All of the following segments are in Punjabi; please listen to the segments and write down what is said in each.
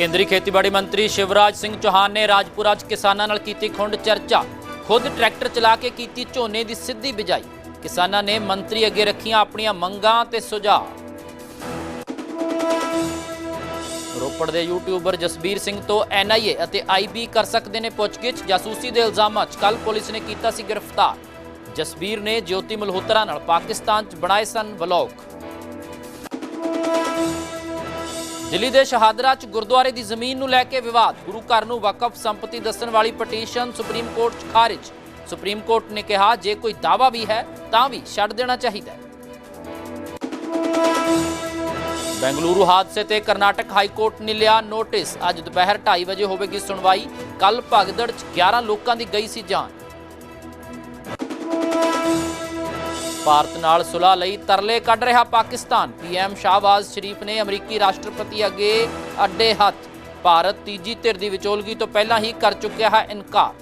ਕੇਂਦਰੀ ਖੇਤੀਬਾੜੀ ਮੰਤਰੀ ਸ਼ਿਵਰਾਜ ਸਿੰਘ ਚੌਹਾਨ ਨੇ ਰਾਜਪੁਰਾ 'ਚ ਕਿਸਾਨਾਂ ਨਾਲ ਕੀਤੀ ਖੁੰਡ ਚਰਚਾ। ਖੁਦ ਟਰੈਕਟਰ ਚਲਾ ਕੇ ਕੀਤੀ ਝੋਨੇ ਦੀ ਸਿੱਧੀ ਬਿਜਾਈ। ਕਿਸਾਨਾਂ ਨੇ ਮੰਤਰੀ ਅੱਗੇ ਰੱਖੀਆਂ ਆਪਣੀਆਂ ਮੰਗਾਂ ਤੇ ਸੁਝਾਅ। ਰੋਪੜ ਦੇ ਯੂਟਿਊਬਰ ਜਸਬੀਰ ਸਿੰਘ ਤੋਂ ਐਨਆਈਏ ਅਤੇ ਆਈਬੀ ਕਰ ਸਕਦੇ ਨੇ ਪੁੱਛਗਿੱਛ। ਜਾਸੂਸੀ ਦੇ ਇਲਜ਼ਾਮਾਂ 'ਚ ਕੱਲ ਪੁਲਿਸ ਨੇ ਕੀਤਾ ਸੀ ਗ੍ਰਿਫਤਾਰ। ਜਸਬੀਰ ਨੇ ਜੋਤੀ ਮਲਹੋਤਰਾ ਨਾਲ ਪਾਕਿਸਤਾਨ 'ਚ ਬਣਾਏ ਸਨ ਵਲੌਗ। ਦਿੱਲੀ ਦੇ ਸ਼ਹਾਦਰਾ 'ਚ ਗੁਰਦੁਆਰੇ ਦੀ ਜ਼ਮੀਨ ਨੂੰ ਲੈ ਕੇ ਵਿਵਾਦ। ਗੁਰੂ ਘਰ ਨੂੰ ਵਕਫ ਸੰਪਤੀ ਦੱਸਣ ਵਾਲੀ ਪਟੀਸ਼ਨ ਸੁਪਰੀਮ ਕੋਰਟ 'ਚ ਖਾਰਿਜ। ਸੁਪਰੀਮ ਕੋਰਟ ਨੇ ਕਿਹਾ, ਜੇ ਕੋਈ ਦਾਵਾ ਵੀ ਹੈ, ਤਾਂ ਵੀ ਛੱਡ ਦੇਣਾ ਚਾਹੀਦਾ ਹੈ। ਬੈਂਗਲੁਰੂ ਹਾਦਸੇ ਤੇ ਕਰਨਾਟਕ ਹਾਈ ਕੋਰਟ ਨੇ ਲਿਆ ਨੋਟਿਸ। ਅੱਜ ਦੁਪਹਿਰ 2:30 ਵਜੇ ਹੋਵੇਗੀ ਸੁਣਵਾਈ। ਕੱਲ ਭਗਦੜ 'ਚ 11 ਲੋਕਾਂ ਦੀ ਗਈ ਸੀ ਜਾਨ ਭਾਰਤ ਨਾਲ ਸੁਲ੍ਹਾ ਲਈ ਤਰਲੇ ਕੱਢ ਰਿਹਾ ਪਾਕਿਸਤਾਨ। ਪੀਐਮ ਸ਼ਾਹਬਾਜ਼ ਸ਼ਰੀਫ ਨੇ ਅਮਰੀਕੀ ਰਾਸ਼ਟਰਪਤੀ ਅੱਗੇ ਅੱਡੇ ਹੱਥ। ਭਾਰਤ ਤੀਜੀ ਧਿਰ ਦੀ ਵਿਚੋਲਗੀ ਤੋਂ ਪਹਿਲਾਂ ਹੀ ਕਰ ਚੁੱਕਿਆ ਹੈ ਇਨਕਾਰ।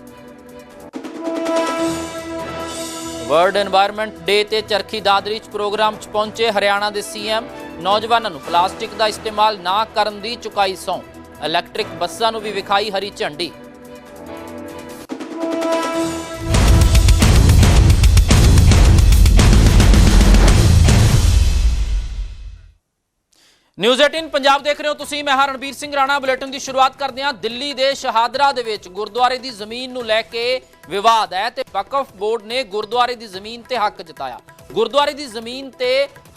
ਵਰਲਡ এনवायरमेंट ਡੇ ਤੇ ਚਰਖੀ ਦਾਦਰੀ ਚ ਪ੍ਰੋਗਰਾਮ ਚ ਪਹੁੰਚੇ ਹਰਿਆਣਾ ਦੇ ਸੀਐਮ ਨੌਜਵਾਨਾਂ ਨੂੰ ਪਲਾਸਟਿਕ ਦਾ ਇਸਤੇਮਾਲ ਨਾ ਕਰਨ ਦੀ ਚੁਕਾਈ ਸੌਂ ਇਲੈਕਟ੍ਰਿਕ ਬੱਸਾਂ ਨੂੰ ਵੀ ਵਿਖਾਈ ਹਰੀ ਝੰਡੀ। ਨਿਊਜ਼ 18 ਪੰਜਾਬ ਦੇਖ ਰਹੇ ਹੋ ਤੁਸੀਂ, ਮੈਂ ਹਾਂ ਰਣਬੀਰ ਸਿੰਘ ਰਾਣਾ। ਬੁਲੇਟਿਨ ਦੀ ਸ਼ੁਰੂਆਤ ਕਰਦੇ ਹਾਂ ਦਿੱਲੀ ਦੇ ਸ਼ਹਾਦਰਾ ਦੇ ਵਿੱਚ। ਗੁਰਦੁਆਰੇ ਦੀ ਜ਼ਮੀਨ ਨੂੰ ਲੈ ਕੇ ਵਿਵਾਦ ਹੈ ਤੇ ਵਕਫ ਬੋਰਡ ਨੇ ਗੁਰਦੁਆਰੇ ਦੀ ਜ਼ਮੀਨ ਤੇ ਹੱਕ ਜਤਾਇਆ। ਗੁਰਦੁਆਰੇ ਦੀ ਜ਼ਮੀਨ ਤੇ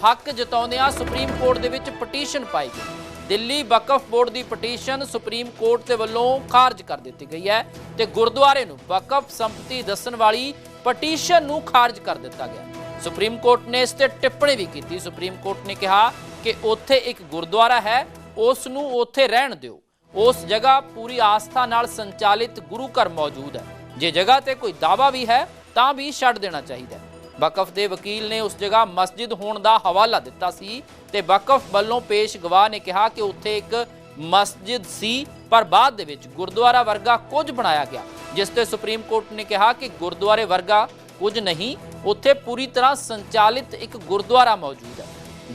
ਹੱਕ ਜਤਾਉਂਦਿਆਂ ਸੁਪਰੀਮ ਕੋਰਟ ਦੇ ਵਿੱਚ ਪਟੀਸ਼ਨ ਪਾਈ ਗਈ। ਦਿੱਲੀ ਵਕਫ ਬੋਰਡ ਦੀ ਪਟੀਸ਼ਨ ਸੁਪਰੀਮ ਕੋਰਟ ਦੇ ਵੱਲੋਂ ਖਾਰਜ ਕਰ ਦਿੱਤੀ ਗਈ ਹੈ ਤੇ ਗੁਰਦੁਆਰੇ ਨੂੰ ਵਕਫ ਸੰਪਤੀ ਦੱਸਣ ਵਾਲੀ ਪਟੀਸ਼ਨ ਨੂੰ ਖਾਰਜ ਕਰ ਦਿੱਤਾ ਗਿਆ। ਸੁਪਰੀਮ ਕੋਰਟ ਨੇ ਇਸ ਤੇ ਟਿੱਪਣੀ ਵੀ ਕੀਤੀ। ਸੁਪਰੀਮ ਕੋਰਟ ਨੇ ਕਿਹਾ ਕਿ ਉੱਥੇ ਇੱਕ ਗੁਰਦੁਆਰਾ ਹੈ, ਉਸ ਨੂੰ ਉੱਥੇ ਰਹਿਣ ਦਿਓ। ਉਸ ਜਗ੍ਹਾ ਪੂਰੀ ਆਸਥਾ ਨਾਲ ਸੰਚਾਲਿਤ ਗੁਰੂ ਘਰ ਮੌਜੂਦ ਹੈ। ਜੇ ਜਗ੍ਹਾ ਤੇ ਕੋਈ ਦਾਵਾ ਵੀ ਹੈ, ਤਾਂ ਵੀ ਛੱਡ ਦੇਣਾ ਚਾਹੀਦਾ ਹੈ। ਵਕਫ ਦੇ ਵਕੀਲ ਨੇ ਉਸ ਜਗ੍ਹਾ ਮਸਜਿਦ ਹੋਣ ਦਾ ਹਵਾਲਾ ਦਿੱਤਾ ਸੀ ਤੇ ਵਕਫ ਵੱਲੋਂ ਪੇਸ਼ ਗਵਾਹ ਨੇ ਕਿਹਾ ਕਿ ਉੱਥੇ ਇੱਕ ਮਸਜਿਦ ਸੀ, ਪਰ ਬਾਅਦ ਦੇ ਵਿੱਚ ਗੁਰਦੁਆਰਾ ਵਰਗਾ ਕੁਝ ਬਣਾਇਆ ਗਿਆ, ਜਿਸ ਤੇ ਸੁਪਰੀਮ ਕੋਰਟ ਨੇ ਕਿਹਾ ਕਿ ਗੁਰਦੁਆਰੇ ਵਰਗਾ ਕੁਝ ਨਹੀਂ, ਉੱਥੇ ਪੂਰੀ ਤਰ੍ਹਾਂ ਸੰਚਾਲਿਤ ਇੱਕ ਗੁਰਦੁਆਰਾ ਮੌਜੂਦ ਹੈ।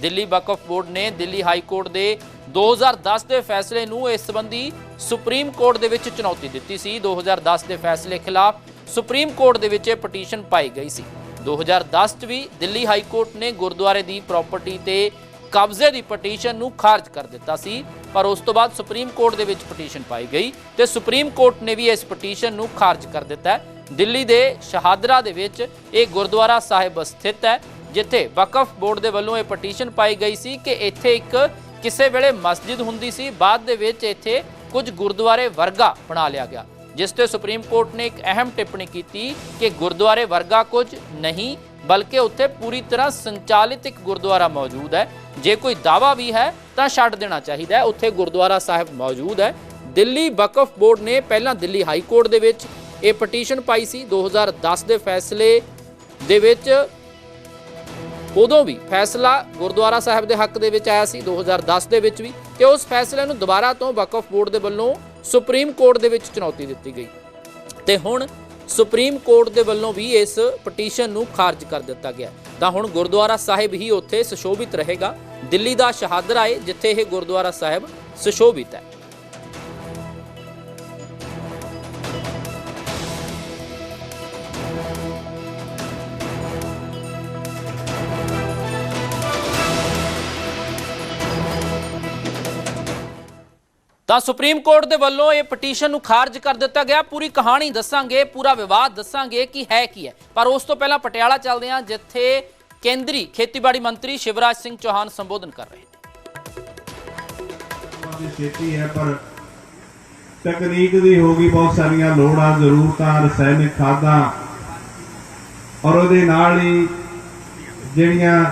ਦਿੱਲੀ ਵਕਫ ਬੋਰਡ ਨੇ ਦਿੱਲੀ ਹਾਈ ਕੋਰਟ ਦੇ 2010 ਦੇ ਫੈਸਲੇ ਨੂੰ ਇਸ ਸੰਬੰਧੀ ਸੁਪਰੀਮ ਕੋਰਟ ਦੇ ਵਿੱਚ ਚੁਣੌਤੀ ਦਿੱਤੀ ਸੀ। 2010 ਦੇ ਫੈਸਲੇ ਖਿਲਾਫ ਸੁਪਰੀਮ ਕੋਰਟ ਦੇ ਵਿੱਚ ਇਹ ਪਟੀਸ਼ਨ ਪਾਈ ਗਈ ਸੀ। 2010 ਚ ਵੀ ਦਿੱਲੀ ਹਾਈ ਕੋਰਟ ਨੇ ਗੁਰਦੁਆਰੇ ਦੀ ਪ੍ਰਾਪਰਟੀ ਤੇ ਕਬਜ਼ੇ ਦੀ ਪਟੀਸ਼ਨ ਨੂੰ ਖਾਰਜ ਕਰ ਦਿੱਤਾ ਸੀ, ਪਰ ਉਸ ਤੋਂ ਬਾਅਦ ਸੁਪਰੀਮ ਕੋਰਟ ਦੇ ਵਿੱਚ ਪਟੀਸ਼ਨ ਪਾਈ ਗਈ ਤੇ ਸੁਪਰੀਮ ਕੋਰਟ ਨੇ ਵੀ ਇਸ ਪਟੀਸ਼ਨ ਨੂੰ ਖਾਰਜ ਕਰ ਦਿੱਤਾ ਦਿੱਲੀ ਦੇ ਸ਼ਹਾਦਰਾ ਦੇ ਵਿੱਚ ਇਹ ਗੁਰਦੁਆਰਾ ਸਾਹਿਬ ਸਥਿਤ ਹੈ। ਜਿੱਥੇ ਵਕਫ ਬੋਰਡ ਦੇ ਵੱਲੋਂ ਇਹ ਪਟੀਸ਼ਨ ਪਾਈ ਗਈ ਸੀ ਕਿ ਇੱਥੇ ਇੱਕ ਕਿਸੇ ਵੇਲੇ ਮਸਜਿਦ ਹੁੰਦੀ ਸੀ। ਬਾਅਦ ਦੇ ਵਿੱਚ ਇੱਥੇ ਕੁਝ ਗੁਰਦੁਆਰੇ ਵਰਗਾ ਬਣਾ ਲਿਆ ਗਿਆ, ਜਿਸ ਤੇ ਸੁਪਰੀਮ ਕੋਰਟ ਨੇ ਇੱਕ ਅਹਿਮ ਟਿੱਪਣੀ ਕੀਤੀ ਕਿ ਗੁਰਦੁਆਰੇ ਵਰਗਾ ਕੁਝ ਨਹੀਂ, ਬਲਕਿ ਉੱਥੇ ਪੂਰੀ ਤਰ੍ਹਾਂ ਸੰਚਾਲਿਤ ਇੱਕ ਗੁਰਦੁਆਰਾ ਮੌਜੂਦ ਹੈ। ਜੇ ਕੋਈ ਦਾਵਾ ਵੀ ਹੈ ਤਾਂ ਛੱਡ ਦੇਣਾ ਚਾਹੀਦਾ ਹੈ। ਉੱਥੇ ਗੁਰਦੁਆਰਾ ਸਾਹਿਬ ਮੌਜੂਦ ਹੈ। ਦਿੱਲੀ ਵਕਫ ਬੋਰਡ ਨੇ ਪਹਿਲਾਂ ਦਿੱਲੀ ਹਾਈ ਕੋਰਟ ਦੇ ਵਿੱਚ ਇਹ ਪਟੀਸ਼ਨ ਪਾਈ ਸੀ। 2010 ਦੇ ਫੈਸਲੇ ਦੇ ਵਿੱਚ ਉਦੋਂ ਵੀ ਫੈਸਲਾ ਗੁਰਦੁਆਰਾ ਸਾਹਿਬ ਦੇ ਹੱਕ ਦੇ ਵਿੱਚ ਆਇਆ ਸੀ 2010 ਦੇ ਵਿੱਚ ਵੀ, ਤੇ ਉਸ ਫੈਸਲੇ ਨੂੰ ਦੁਬਾਰਾ ਤੋਂ ਵਕਫ ਬੋਰਡ ਦੇ ਵੱਲੋਂ ਸੁਪਰੀਮ ਕੋਰਟ ਦੇ ਵਿੱਚ ਚੁਣੌਤੀ ਦਿੱਤੀ ਗਈ। ਤੇ ਹੁਣ ਸੁਪਰੀਮ ਕੋਰਟ ਦੇ ਵੱਲੋਂ ਵੀ ਇਸ ਪਟੀਸ਼ਨ ਨੂੰ ਖਾਰਜ ਕਰ ਦਿੱਤਾ ਗਿਆ। ਤਾਂ ਹੁਣ ਗੁਰਦੁਆਰਾ ਸਾਹਿਬ ਹੀ ਉੱਥੇ ਸੁਸ਼ੋਭਿਤ ਰਹੇਗਾ। ਦਿੱਲੀ ਦਾ ਸ਼ਹਾਦਰਾ ਹੈ ਜਿੱਥੇ ਇਹ ਗੁਰਦੁਆਰਾ ਸਾਹਿਬ ਸੁਸ਼ੋਭਿਤ ਹੈ। ਤਾਂ ਸੁਪਰੀਮ ਕੋਰਟ ਦੇ ਵੱਲੋਂ ਇਹ ਪਟੀਸ਼ਨ ਨੂੰ ਖਾਰਜ ਕਰ ਦਿੱਤਾ ਗਿਆ। ਪੂਰੀ ਕਹਾਣੀ ਦੱਸਾਂਗੇ, ਪੂਰਾ ਵਿਵਾਦ ਦੱਸਾਂਗੇ ਕਿ ਹੈ ਕੀ ਹੈ। ਪਰ ਉਸ ਤੋਂ ਪਹਿਲਾਂ ਪਟਿਆਲਾ ਚੱਲਦੇ ਹਾਂ, ਜਿੱਥੇ ਕੇਂਦਰੀ ਖੇਤੀਬਾੜੀ ਮੰਤਰੀ ਸ਼ਿਵਰਾਜ ਸਿੰਘ ਚੌਹਾਨ ਸੰਬੋਧਨ ਕਰ ਰਹੇ ਨੇ। ਦੀ ਹੈ ਪਰ ਤਕਨੀਕ ਦੀ ਹੋ ਗਈ ਬਹੁਤ ਸਾਰੀਆਂ ਲੋੜਾਂ ਜ਼ਰੂਰਤਾਂ, ਰਸਾਇਣਿਕ ਖਾਦਾਂ। ਔਰ ਉਹਦੇ ਨਾਲ ਹੀ ਜਿਹੜੀਆਂ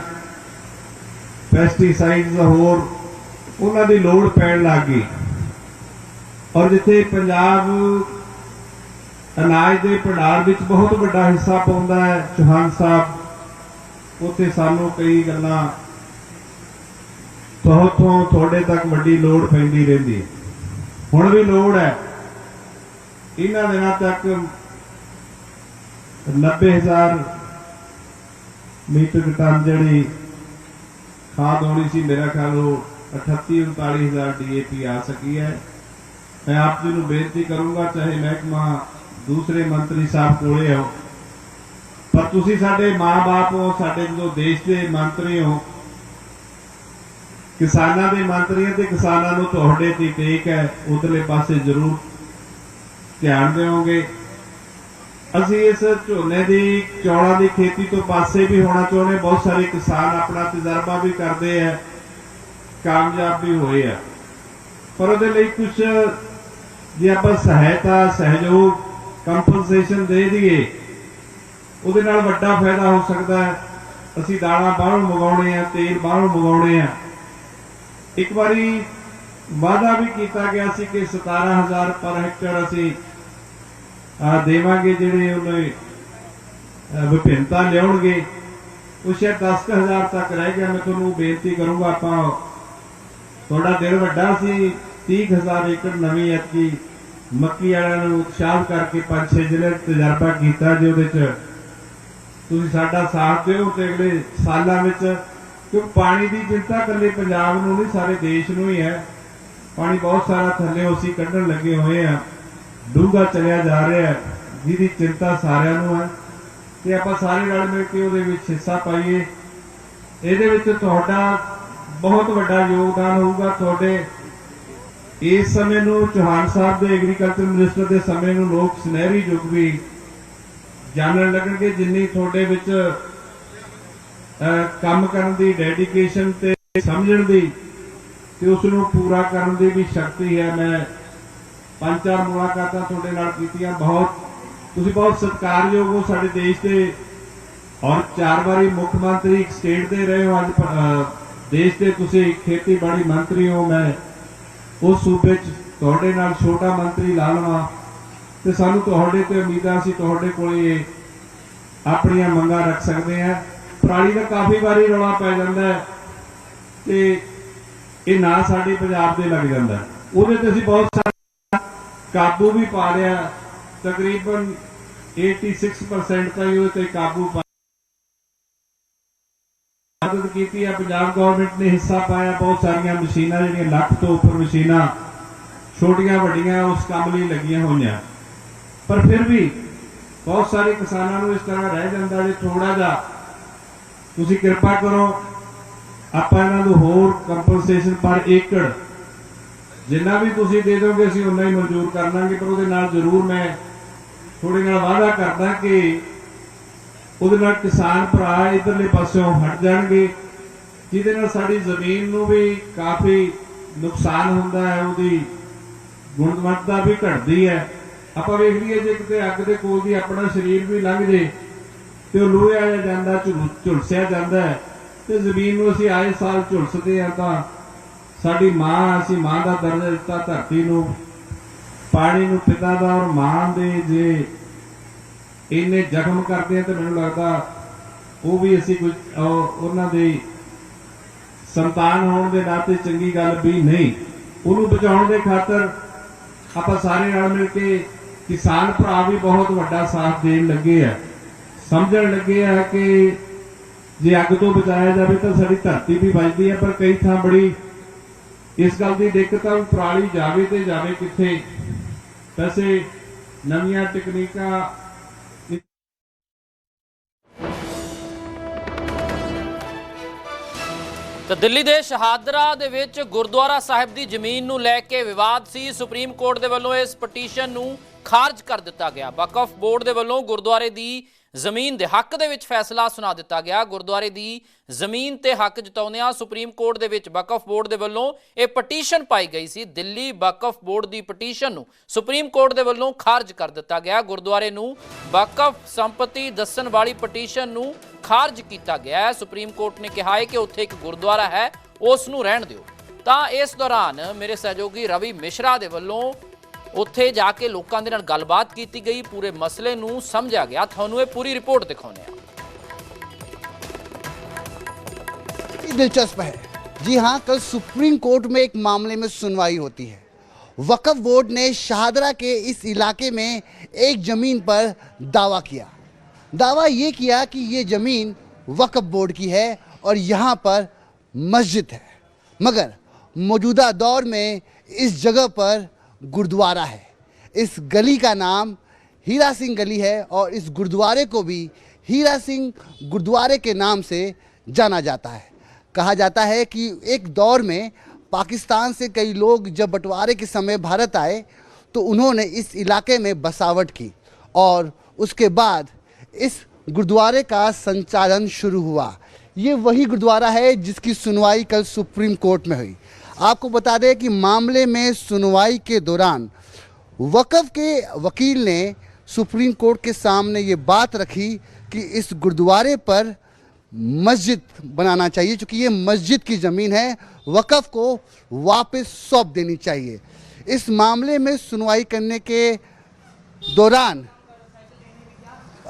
ਪੈਸਟੀਸਾਈਡਸ ਹੋਰ ਉਹਨਾਂ ਦੀ ਲੋੜ ਪੈਣ ਲੱਗ ਗਈ। ਔਰ ਜਿੱਥੇ ਪੰਜਾਬ ਅਨਾਜ ਦੇ ਭੰਡਾਰ ਵਿੱਚ ਬਹੁਤ ਵੱਡਾ ਹਿੱਸਾ ਪਾਉਂਦਾ ਹੈ, ਚੌਹਾਨ ਸਾਹਿਬ, ਉੱਥੇ ਸਾਨੂੰ ਕਈ ਗੱਲਾਂ ਤੁਹਾਤੋਂ ਤੁਹਾਡੇ ਤੱਕ ਵੱਡੀ ਲੋੜ ਪੈਂਦੀ ਰਹਿੰਦੀ ਹੈ। ਹੁਣ ਵੀ ਲੋੜ ਹੈ। ਇਹਨਾਂ ਦਿਨਾਂ ਤੱਕ 90000 ਮੀਟਰ ਟਨ ਜਿਹੜੀ ਖਾਦ ਹੋਣੀ ਸੀ, ਮੇਰਾ ਖਿਆਲ ਉਹ 38 39000 ਡੀਏਪੀ ਆ ਸਕੀ ਹੈ। ਮੈਂ ਆਪ ਜੀ ਨੂੰ ਬੇਨਤੀ ਕਰੂੰਗਾ, ਚਾਹੇ ਮਹਿਕਮਾ ਦੂਸਰੇ ਮੰਤਰੀ ਸਾਹਿਬ ਕੋਲੇ ਹੋ, ਪਰ ਤੁਸੀਂ ਸਾਡੇ ਮਾਂ-ਬਾਪ ਹੋ, ਸਾਡੇ ਜੋ ਦੇਸ਼ ਦੇ ਮੰਤਰੀ ਹੋ, ਕਿਸਾਨਾਂ ਦੇ ਮੰਤਰੀ ਤੇ ਕਿਸਾਨਾਂ ਨੂੰ ਤੁਹਾਡੇ ਤੇ ਟੇਕ ਹੈ, ਉਧਰਲੇ ਪਾਸੇ ਜ਼ਰੂਰ ਧਿਆਨ ਦਿਓਗੇ। ਅਸੀਂ ਇਸ ਝੋਨੇ ਦੀ, ਚੌਲਾਂ ਦੀ ਖੇਤੀ ਤੋਂ ਪਾਸੇ ਵੀ ਹੋਣਾ ਚਾਹੁੰਦੇ, ਬਹੁਤ ਸਾਰੇ ਕਿਸਾਨ ਆਪਣਾ ਤਜਰਬਾ ਵੀ ਕਰਦੇ ਆ ਕਾਮਯਾਬ ਵੀ ਹੋਏ ਆ ਪਰ ਉਹਦੇ ਲਈ ਕੁਝ ਜੇ ਆਪਾਂ ਸਹਾਇਤਾ, ਸਹਿਯੋਗ ਕੰਪਨਸੇਸ਼ਨ ਦੇ ਦਈਏ, ਉਹਦੇ ਨਾਲ ਵੱਡਾ ਫਾਇਦਾ ਹੋ ਸਕਦਾ ਹੈ। ਅਸੀਂ ਦਾਣਾ ਬਾਹਰੋਂ ਮੰਗਾਉਣੇ ਆ, ਤੇਲ ਬਾਹਰੋਂ ਮੰਗਾਉਣੇ ਆ। ਇੱਕ ਵਾਰੀ ਵਾਅਦਾ ਵੀ ਕੀਤਾ ਗਿਆ ਸੀ ਕਿ 17000 ਪਰ ਹੈਕਟਰ ਅਸੀਂ ਆ ਦੇਵਾਂਗੇ ਜਿਹੜੇ ਉਹਨੇ ਵਿਭਿੰਨਤਾ ਲਿਆਉਣਗੇ। ਉਹ ਸ਼ਾਇਦ 10000 ਤੱਕ ਰਹਿ ਗਿਆ। ਮੈਂ ਤੁਹਾਨੂੰ ਬੇਨਤੀ ਕਰੂੰਗਾ ਆਪਾਂ ਤੁਹਾਡਾ ਦਿਲ ਵੱਡਾ ਸੀ। 30000 ਏਕੜ ਨਵੀਂ ਐਤਕੀ ਮੱਕੀ ਵਾਲਿਆਂ ਨੂੰ ਉਤਸ਼ਾਹ ਕਰਕੇ ਪੰਜ ਛੇ ਜ਼ਿਲ੍ਹੇ ਤਜਰਬਾ ਕੀਤਾ ਜੇ, ਉਹਦੇ ਚ ਤੁਸੀਂ ਸਾਡਾ ਸਾਥ ਦਿਓ ਤੇ ਅਗਲੇ ਸਾਲਾਂ ਵਿੱਚ ਕਿ ਪਾਣੀ ਦੀ ਚਿੰਤਾ ਇਕੱਲੇ ਪੰਜਾਬ ਨੂੰ ਨਹੀਂ, ਸਾਰੇ ਦੇਸ਼ ਨੂੰ ਹੀ ਹੈ। ਪਾਣੀ ਬਹੁਤ ਸਾਰਾ ਥੱਲੇ ਅਸੀਂ ਕੱਢਣ ਲੱਗੇ ਹੋਏ ਆ ਡੂੰਘਾ ਚਲਿਆ ਜਾ ਰਿਹਾ ਹੈ, ਜਿਹਦੀ ਚਿੰਤਾ ਸਾਰਿਆਂ ਨੂੰ ਹੈ। ਤੇ ਆਪਾਂ ਸਾਰੇ ਰਲ ਮਿਲ ਕੇ ਉਹਦੇ ਵਿੱਚ ਹਿੱਸਾ ਪਾਈਏ। ਇਹਦੇ ਵਿੱਚ ਤੁਹਾਡਾ ਬਹੁਤ ਵੱਡਾ ਯੋਗਦਾਨ ਹੋਊਗਾ, ਤੁਹਾਡੇ ਇਸ ਸਮੇਂ ਨੂੰ ਚੌਹਾਨ ਸਾਹਿਬ ਦੇ ਐਗਰੀਕਲਚਰ ਮਿਨਿਸਟਰ ਦੇ ਸਮੇਂ ਨੂੰ ਲੋਕ ਸੁਨਹਿਰੀ ਯੁੱਗ ਵੀ ਜਾਣਨ ਲੱਗਣਗੇ, ਜਿੰਨੀ ਤੁਹਾਡੇ ਵਿੱਚ ਕੰਮ ਕਰਨ ਦੀ ਡੈਡੀਕੇਸ਼ਨ ਤੇ ਸਮਝਣ ਦੀ ਤੇ ਉਸ ਨੂੰ ਪੂਰਾ ਕਰਨ ਦੀ ਵੀ ਸ਼ਕਤੀ ਹੈ। ਮੈਂ ਪੰਜ ਚਾਰ ਮੁਲਾਕਾਤਾਂ ਤੁਹਾਡੇ ਨਾਲ ਕੀਤੀਆਂ। ਬਹੁਤ, ਤੁਸੀਂ ਬਹੁਤ ਸਤਿਕਾਰਯੋਗ ਹੋ। ਸਾਡੇ ਦੇਸ਼ ਦੇ ਔਰ ਚਾਰ ਵਾਰੀ ਮੁੱਖ ਮੰਤਰੀ ਇੱਕ ਸਟੇਟ ਦੇ ਰਹੇ ਹੋ। ਅੱਜ ਦੇਸ਼ ਦੇ ਤੁਸੀਂ ਖੇਤੀਬਾੜੀ ਮੰਤਰੀ ਹੋ। ਮੈਂ ਉਸ ਸੂਬੇ 'ਚ ਤੁਹਾਡੇ ਨਾਲ ਛੋਟਾ ਮੰਤਰੀ ਲਾ ਲਵਾਂ ਤੇ ਸਾਨੂੰ ਤੁਹਾਡੇ ਤੇ ਉਮੀਦਾਂ ਸੀ, ਤੁਹਾਡੇ ਕੋਲੇ ਆਪਣੀਆਂ ਮੰਗਾਂ ਰੱਖ ਸਕਦੇ ਆ। ਪਰਾਲੀ ਦਾ ਕਾਫੀ ਵਾਰੀ ਰੌਲਾ ਪੈ ਜਾਂਦਾ ਤੇ ਇਹ ਨਾ ਸਾਡੇ ਪੰਜਾਬ ਦੇ ਲੱਗ ਜਾਂਦਾ ਉਹਦੇ ਤੇ ਅਸੀਂ ਬਹੁਤ ਸਾਰਾ ਕਾਬੂ ਵੀ ਪਾ ਲਿਆ। ਤਕਰੀਬਨ 86% ਤਾਈਂ ਉਹਦੇ ਤੇ ਕਾਬੂ ਪਾ ਮਦਦ ਕੀਤੀ ਹੈ ਪੰਜਾਬ ਗਵਰਨਮੈਂਟ ਨੇ ਹਿੱਸਾ ਪਾਇਆ, ਬਹੁਤ ਸਾਰੀਆਂ ਮਸ਼ੀਨਾਂ ਜਿਹੜੀਆਂ ਲੱਖ ਤੋਂ ਉੱਪਰ ਮਸ਼ੀਨਾਂ, ਛੋਟੀਆਂ ਵੱਡੀਆਂ ਉਸ ਕੰਮ ਲਈ ਲੱਗੀਆਂ ਹੋਈਆਂ। ਪਰ ਫਿਰ ਵੀ ਬਹੁਤ ਸਾਰੇ ਕਿਸਾਨਾਂ ਨੂੰ ਇਸ ਤਰ੍ਹਾਂ ਰਹਿ ਜਾਂਦਾ ਜੇ ਥੋੜਾ ਜਿਹਾ ਤੁਸੀਂ ਕਿਰਪਾ ਕਰੋ, ਆਪਾਂ ਇਹਨਾਂ ਨੂੰ ਹੋਰ ਕੰਪਨਸੇਸ਼ਨ ਪਰ ਏਕੜ, ਜਿੰਨਾ ਵੀ ਤੁਸੀਂ ਦੇ ਦੋਗੇ ਅਸੀਂ ਉਨਾ ਹੀ ਮਨਜ਼ੂਰ ਕਰ ਲਾਂਗੇ, ਪਰ ਉਹਦੇ ਨਾਲ ਜ਼ਰੂਰ ਮੈਂ ਥੋੜੇ ਨਾਲ ਵਾਅਦਾ ਕਰਦਾ ਕਿ ਉਹਦੇ ਨਾਲ ਕਿਸਾਨ ਭਰਾ ਇਧਰਲੇ ਪਾਸਿਓਂ ਹਟ ਜਾਣਗੇ, ਜਿਹਦੇ ਨਾਲ ਸਾਡੀ ਜ਼ਮੀਨ ਨੂੰ ਵੀ ਕਾਫੀ ਨੁਕਸਾਨ ਹੁੰਦਾ ਹੈ, ਉਹਦੀ ਗੁਣਵੱਤਾ ਵੀ ਘਟਦੀ ਹੈ। ਆਪਾਂ ਵੇਖ ਲਈਏ ਜੇ ਕਿਤੇ ਅੱਗ ਦੇ ਕੋਲ ਦੀ ਆਪਣਾ ਸਰੀਰ ਵੀ ਲੰਘ ਜੇ, ਤੇ ਉਹ ਲੋਹਿਆ ਜਾਂਦਾ, ਝੁਲ- ਝੁਲਸਿਆ ਜਾਂਦਾ ਹੈ, ਤੇ ਜ਼ਮੀਨ ਨੂੰ ਅਸੀਂ ਆਏ ਸਾਲ ਝੁਲਸਦੇ ਆ ਤਾਂ ਸਾਡੀ ਮਾਂ, ਅਸੀਂ ਮਾਂ ਦਾ ਦਰਜਾ ਦਿੱਤਾ ਧਰਤੀ ਨੂੰ, ਪਾਣੀ ਨੂੰ ਪਿਤਾ ਦਾ ਔਰ ਮਾਂ ਦੇ ਜੇ ਇੰਨੇ ਜ਼ਖਮ ਕਰਦੇ ਆ ਤੇ ਮੈਨੂੰ ਲੱਗਦਾ ਉਹ ਵੀ ਅਸੀਂ ਕੁਝ ਉਹਨਾਂ ਦੇ ਸੰਤਾਨ ਹੋਣ ਦੇ ਨਾਤੇ ਚੰਗੀ ਗੱਲ ਵੀ ਨਹੀਂ। ਉਹਨੂੰ ਬਚਾਉਣ ਦੇ ਖਾਤਰ ਆਪਾਂ ਸਾਰੇ ਨਾਲ ਮਿਲ ਕੇ ਕਿਸਾਨ ਭਰਾ ਵੀ ਬਹੁਤ ਵੱਡਾ ਸਾਥ ਦੇਣ ਲੱਗੇ ਆ। ਸਮਝਣ ਲੱਗੇ ਆ ਕਿ ਜੇ ਅੱਗ ਤੋਂ ਬਚਾਇਆ ਜਾਵੇ ਤਾਂ ਸਾਡੀ ਧਰਤੀ ਵੀ ਬਚਦੀ ਹੈ ਪਰ ਕਈ ਥਾਂ ਬੜੀ ਇਸ ਗੱਲ ਦੀ ਦਿੱਕਤ ਆ ਪਰਾਲੀ ਜਾਵੇ ਤੇ ਜਾਵੇ ਕਿੱਥੇ। ਵੈਸੇ ਨਵੀਆਂ ਤਕਨੀਕਾਂ ਤਾਂ ਦਿੱਲੀ ਦੇ ਸ਼ਹਾਦਰਾ ਦੇ ਵਿੱਚ ਗੁਰਦੁਆਰਾ ਸਾਹਿਬ ਦੀ ਜ਼ਮੀਨ ਨੂੰ ਲੈ ਕੇ ਵਿਵਾਦ ਸੀ। ਸੁਪਰੀਮ ਕੋਰਟ ਦੇ ਵੱਲੋਂ ਇਸ ਪਟੀਸ਼ਨ ਨੂੰ ਖਾਰਜ ਕਰ ਦਿੱਤਾ ਗਿਆ। ਵਕਫ ਬੋਰਡ ਦੇ ਵੱਲੋਂ ਗੁਰਦੁਆਰੇ ਦੀ ਜ਼ਮੀਨ ਦੇ ਹੱਕ ਦੇ ਵਿੱਚ ਫੈਸਲਾ ਸੁਣਾ ਦਿੱਤਾ ਗਿਆ। ਗੁਰਦੁਆਰੇ ਦੀ ਜ਼ਮੀਨ ਤੇ ਹੱਕ ਜਤਾਉਂਦਿਆਂ ਸੁਪਰੀਮ ਕੋਰਟ ਦੇ ਵਿੱਚ ਵਕਫ ਬੋਰਡ ਦੇ ਵੱਲੋਂ ਇਹ ਪਟੀਸ਼ਨ ਪਾਈ ਗਈ ਸੀ। ਦਿੱਲੀ ਵਕਫ ਬੋਰਡ ਦੀ ਪਟੀਸ਼ਨ ਨੂੰ ਸੁਪਰੀਮ ਕੋਰਟ ਦੇ ਵੱਲੋਂ ਖਾਰਜ ਕਰ ਦਿੱਤਾ ਗਿਆ। ਗੁਰਦੁਆਰੇ ਨੂੰ ਵਕਫ ਸੰਪਤੀ ਦੱਸਣ ਵਾਲੀ ਪਟੀਸ਼ਨ ਨੂੰ ਖਾਰਜ ਕੀਤਾ ਗਿਆ ਹੈ। ਸੁਪਰੀਮ ਕੋਰਟ ਨੇ ਕਿਹਾ ਹੈ ਕਿ ਉੱਥੇ ਇੱਕ ਗੁਰਦੁਆਰਾ ਹੈ, ਉਸ ਨੂੰ ਰਹਿਣ ਦਿਓ। ਤਾਂ ਇਸ ਦੌਰਾਨ ਮੇਰੇ ਸਹਿਯੋਗੀ ਰਵੀ ਮਿਸ਼ਰਾ ਦੇ ਵੱਲੋਂ ਉੱਥੇ ਜਾ ਕੇ ਲੋਕਾਂ ਦੇ ਨਾਲ ਗੱਲਬਾਤ ਕੀਤੀ ਗਈ ਪੂਰੇ ਮਸਲੇ ਨੂੰ ਸਮਝਿਆ ਗਿਆ ਤੁਹਾਨੂੰ ਇਹ ਪੂਰੀ ਰਿਪੋਰਟ ਦਿਖਾਉਂਦੇ ਹਾਂ काफी दिलचस्प है जी हाँ कल सुप्रीम कोर्ट में एक मामले में सुनवाई होती है वक्फ बोर्ड ने शाहदरा के इस इलाके में एक ज़मीन पर दावा किया दावा ये किया कि ये ज़मीन वक्फ बोर्ड की है और यहाँ पर मस्जिद है मगर मौजूदा दौर में इस जगह पर गुरुद्वारा है। इस गली का नाम हीरा सिंह गली है और इस गुरुद्वारे को भी हीरा सिंह गुरुद्वारे के नाम से जाना जाता है। कहा जाता है कि एक दौर में पाकिस्तान से कई लोग जब बंटवारे के समय भारत आए तो उन्होंने इस इलाके में बसावट की और उसके बाद इस गुरुद्वारे का संचालन शुरू हुआ। ये वही गुरुद्वारा है जिसकी सुनवाई कल सुप्रीम कोर्ट में हुई। आपको बता दें कि मामले में सुनवाई के दौरान वक़फ़ के वकील ने सुप्रीम कोर्ट के सामने ये बात रखी कि इस गुरुद्वारे पर मस्जिद बनाना चाहिए क्योंकि ये मस्जिद की ज़मीन है, वक़फ़ को वापस सौंप देनी चाहिए। इस मामले में सुनवाई करने के दौरान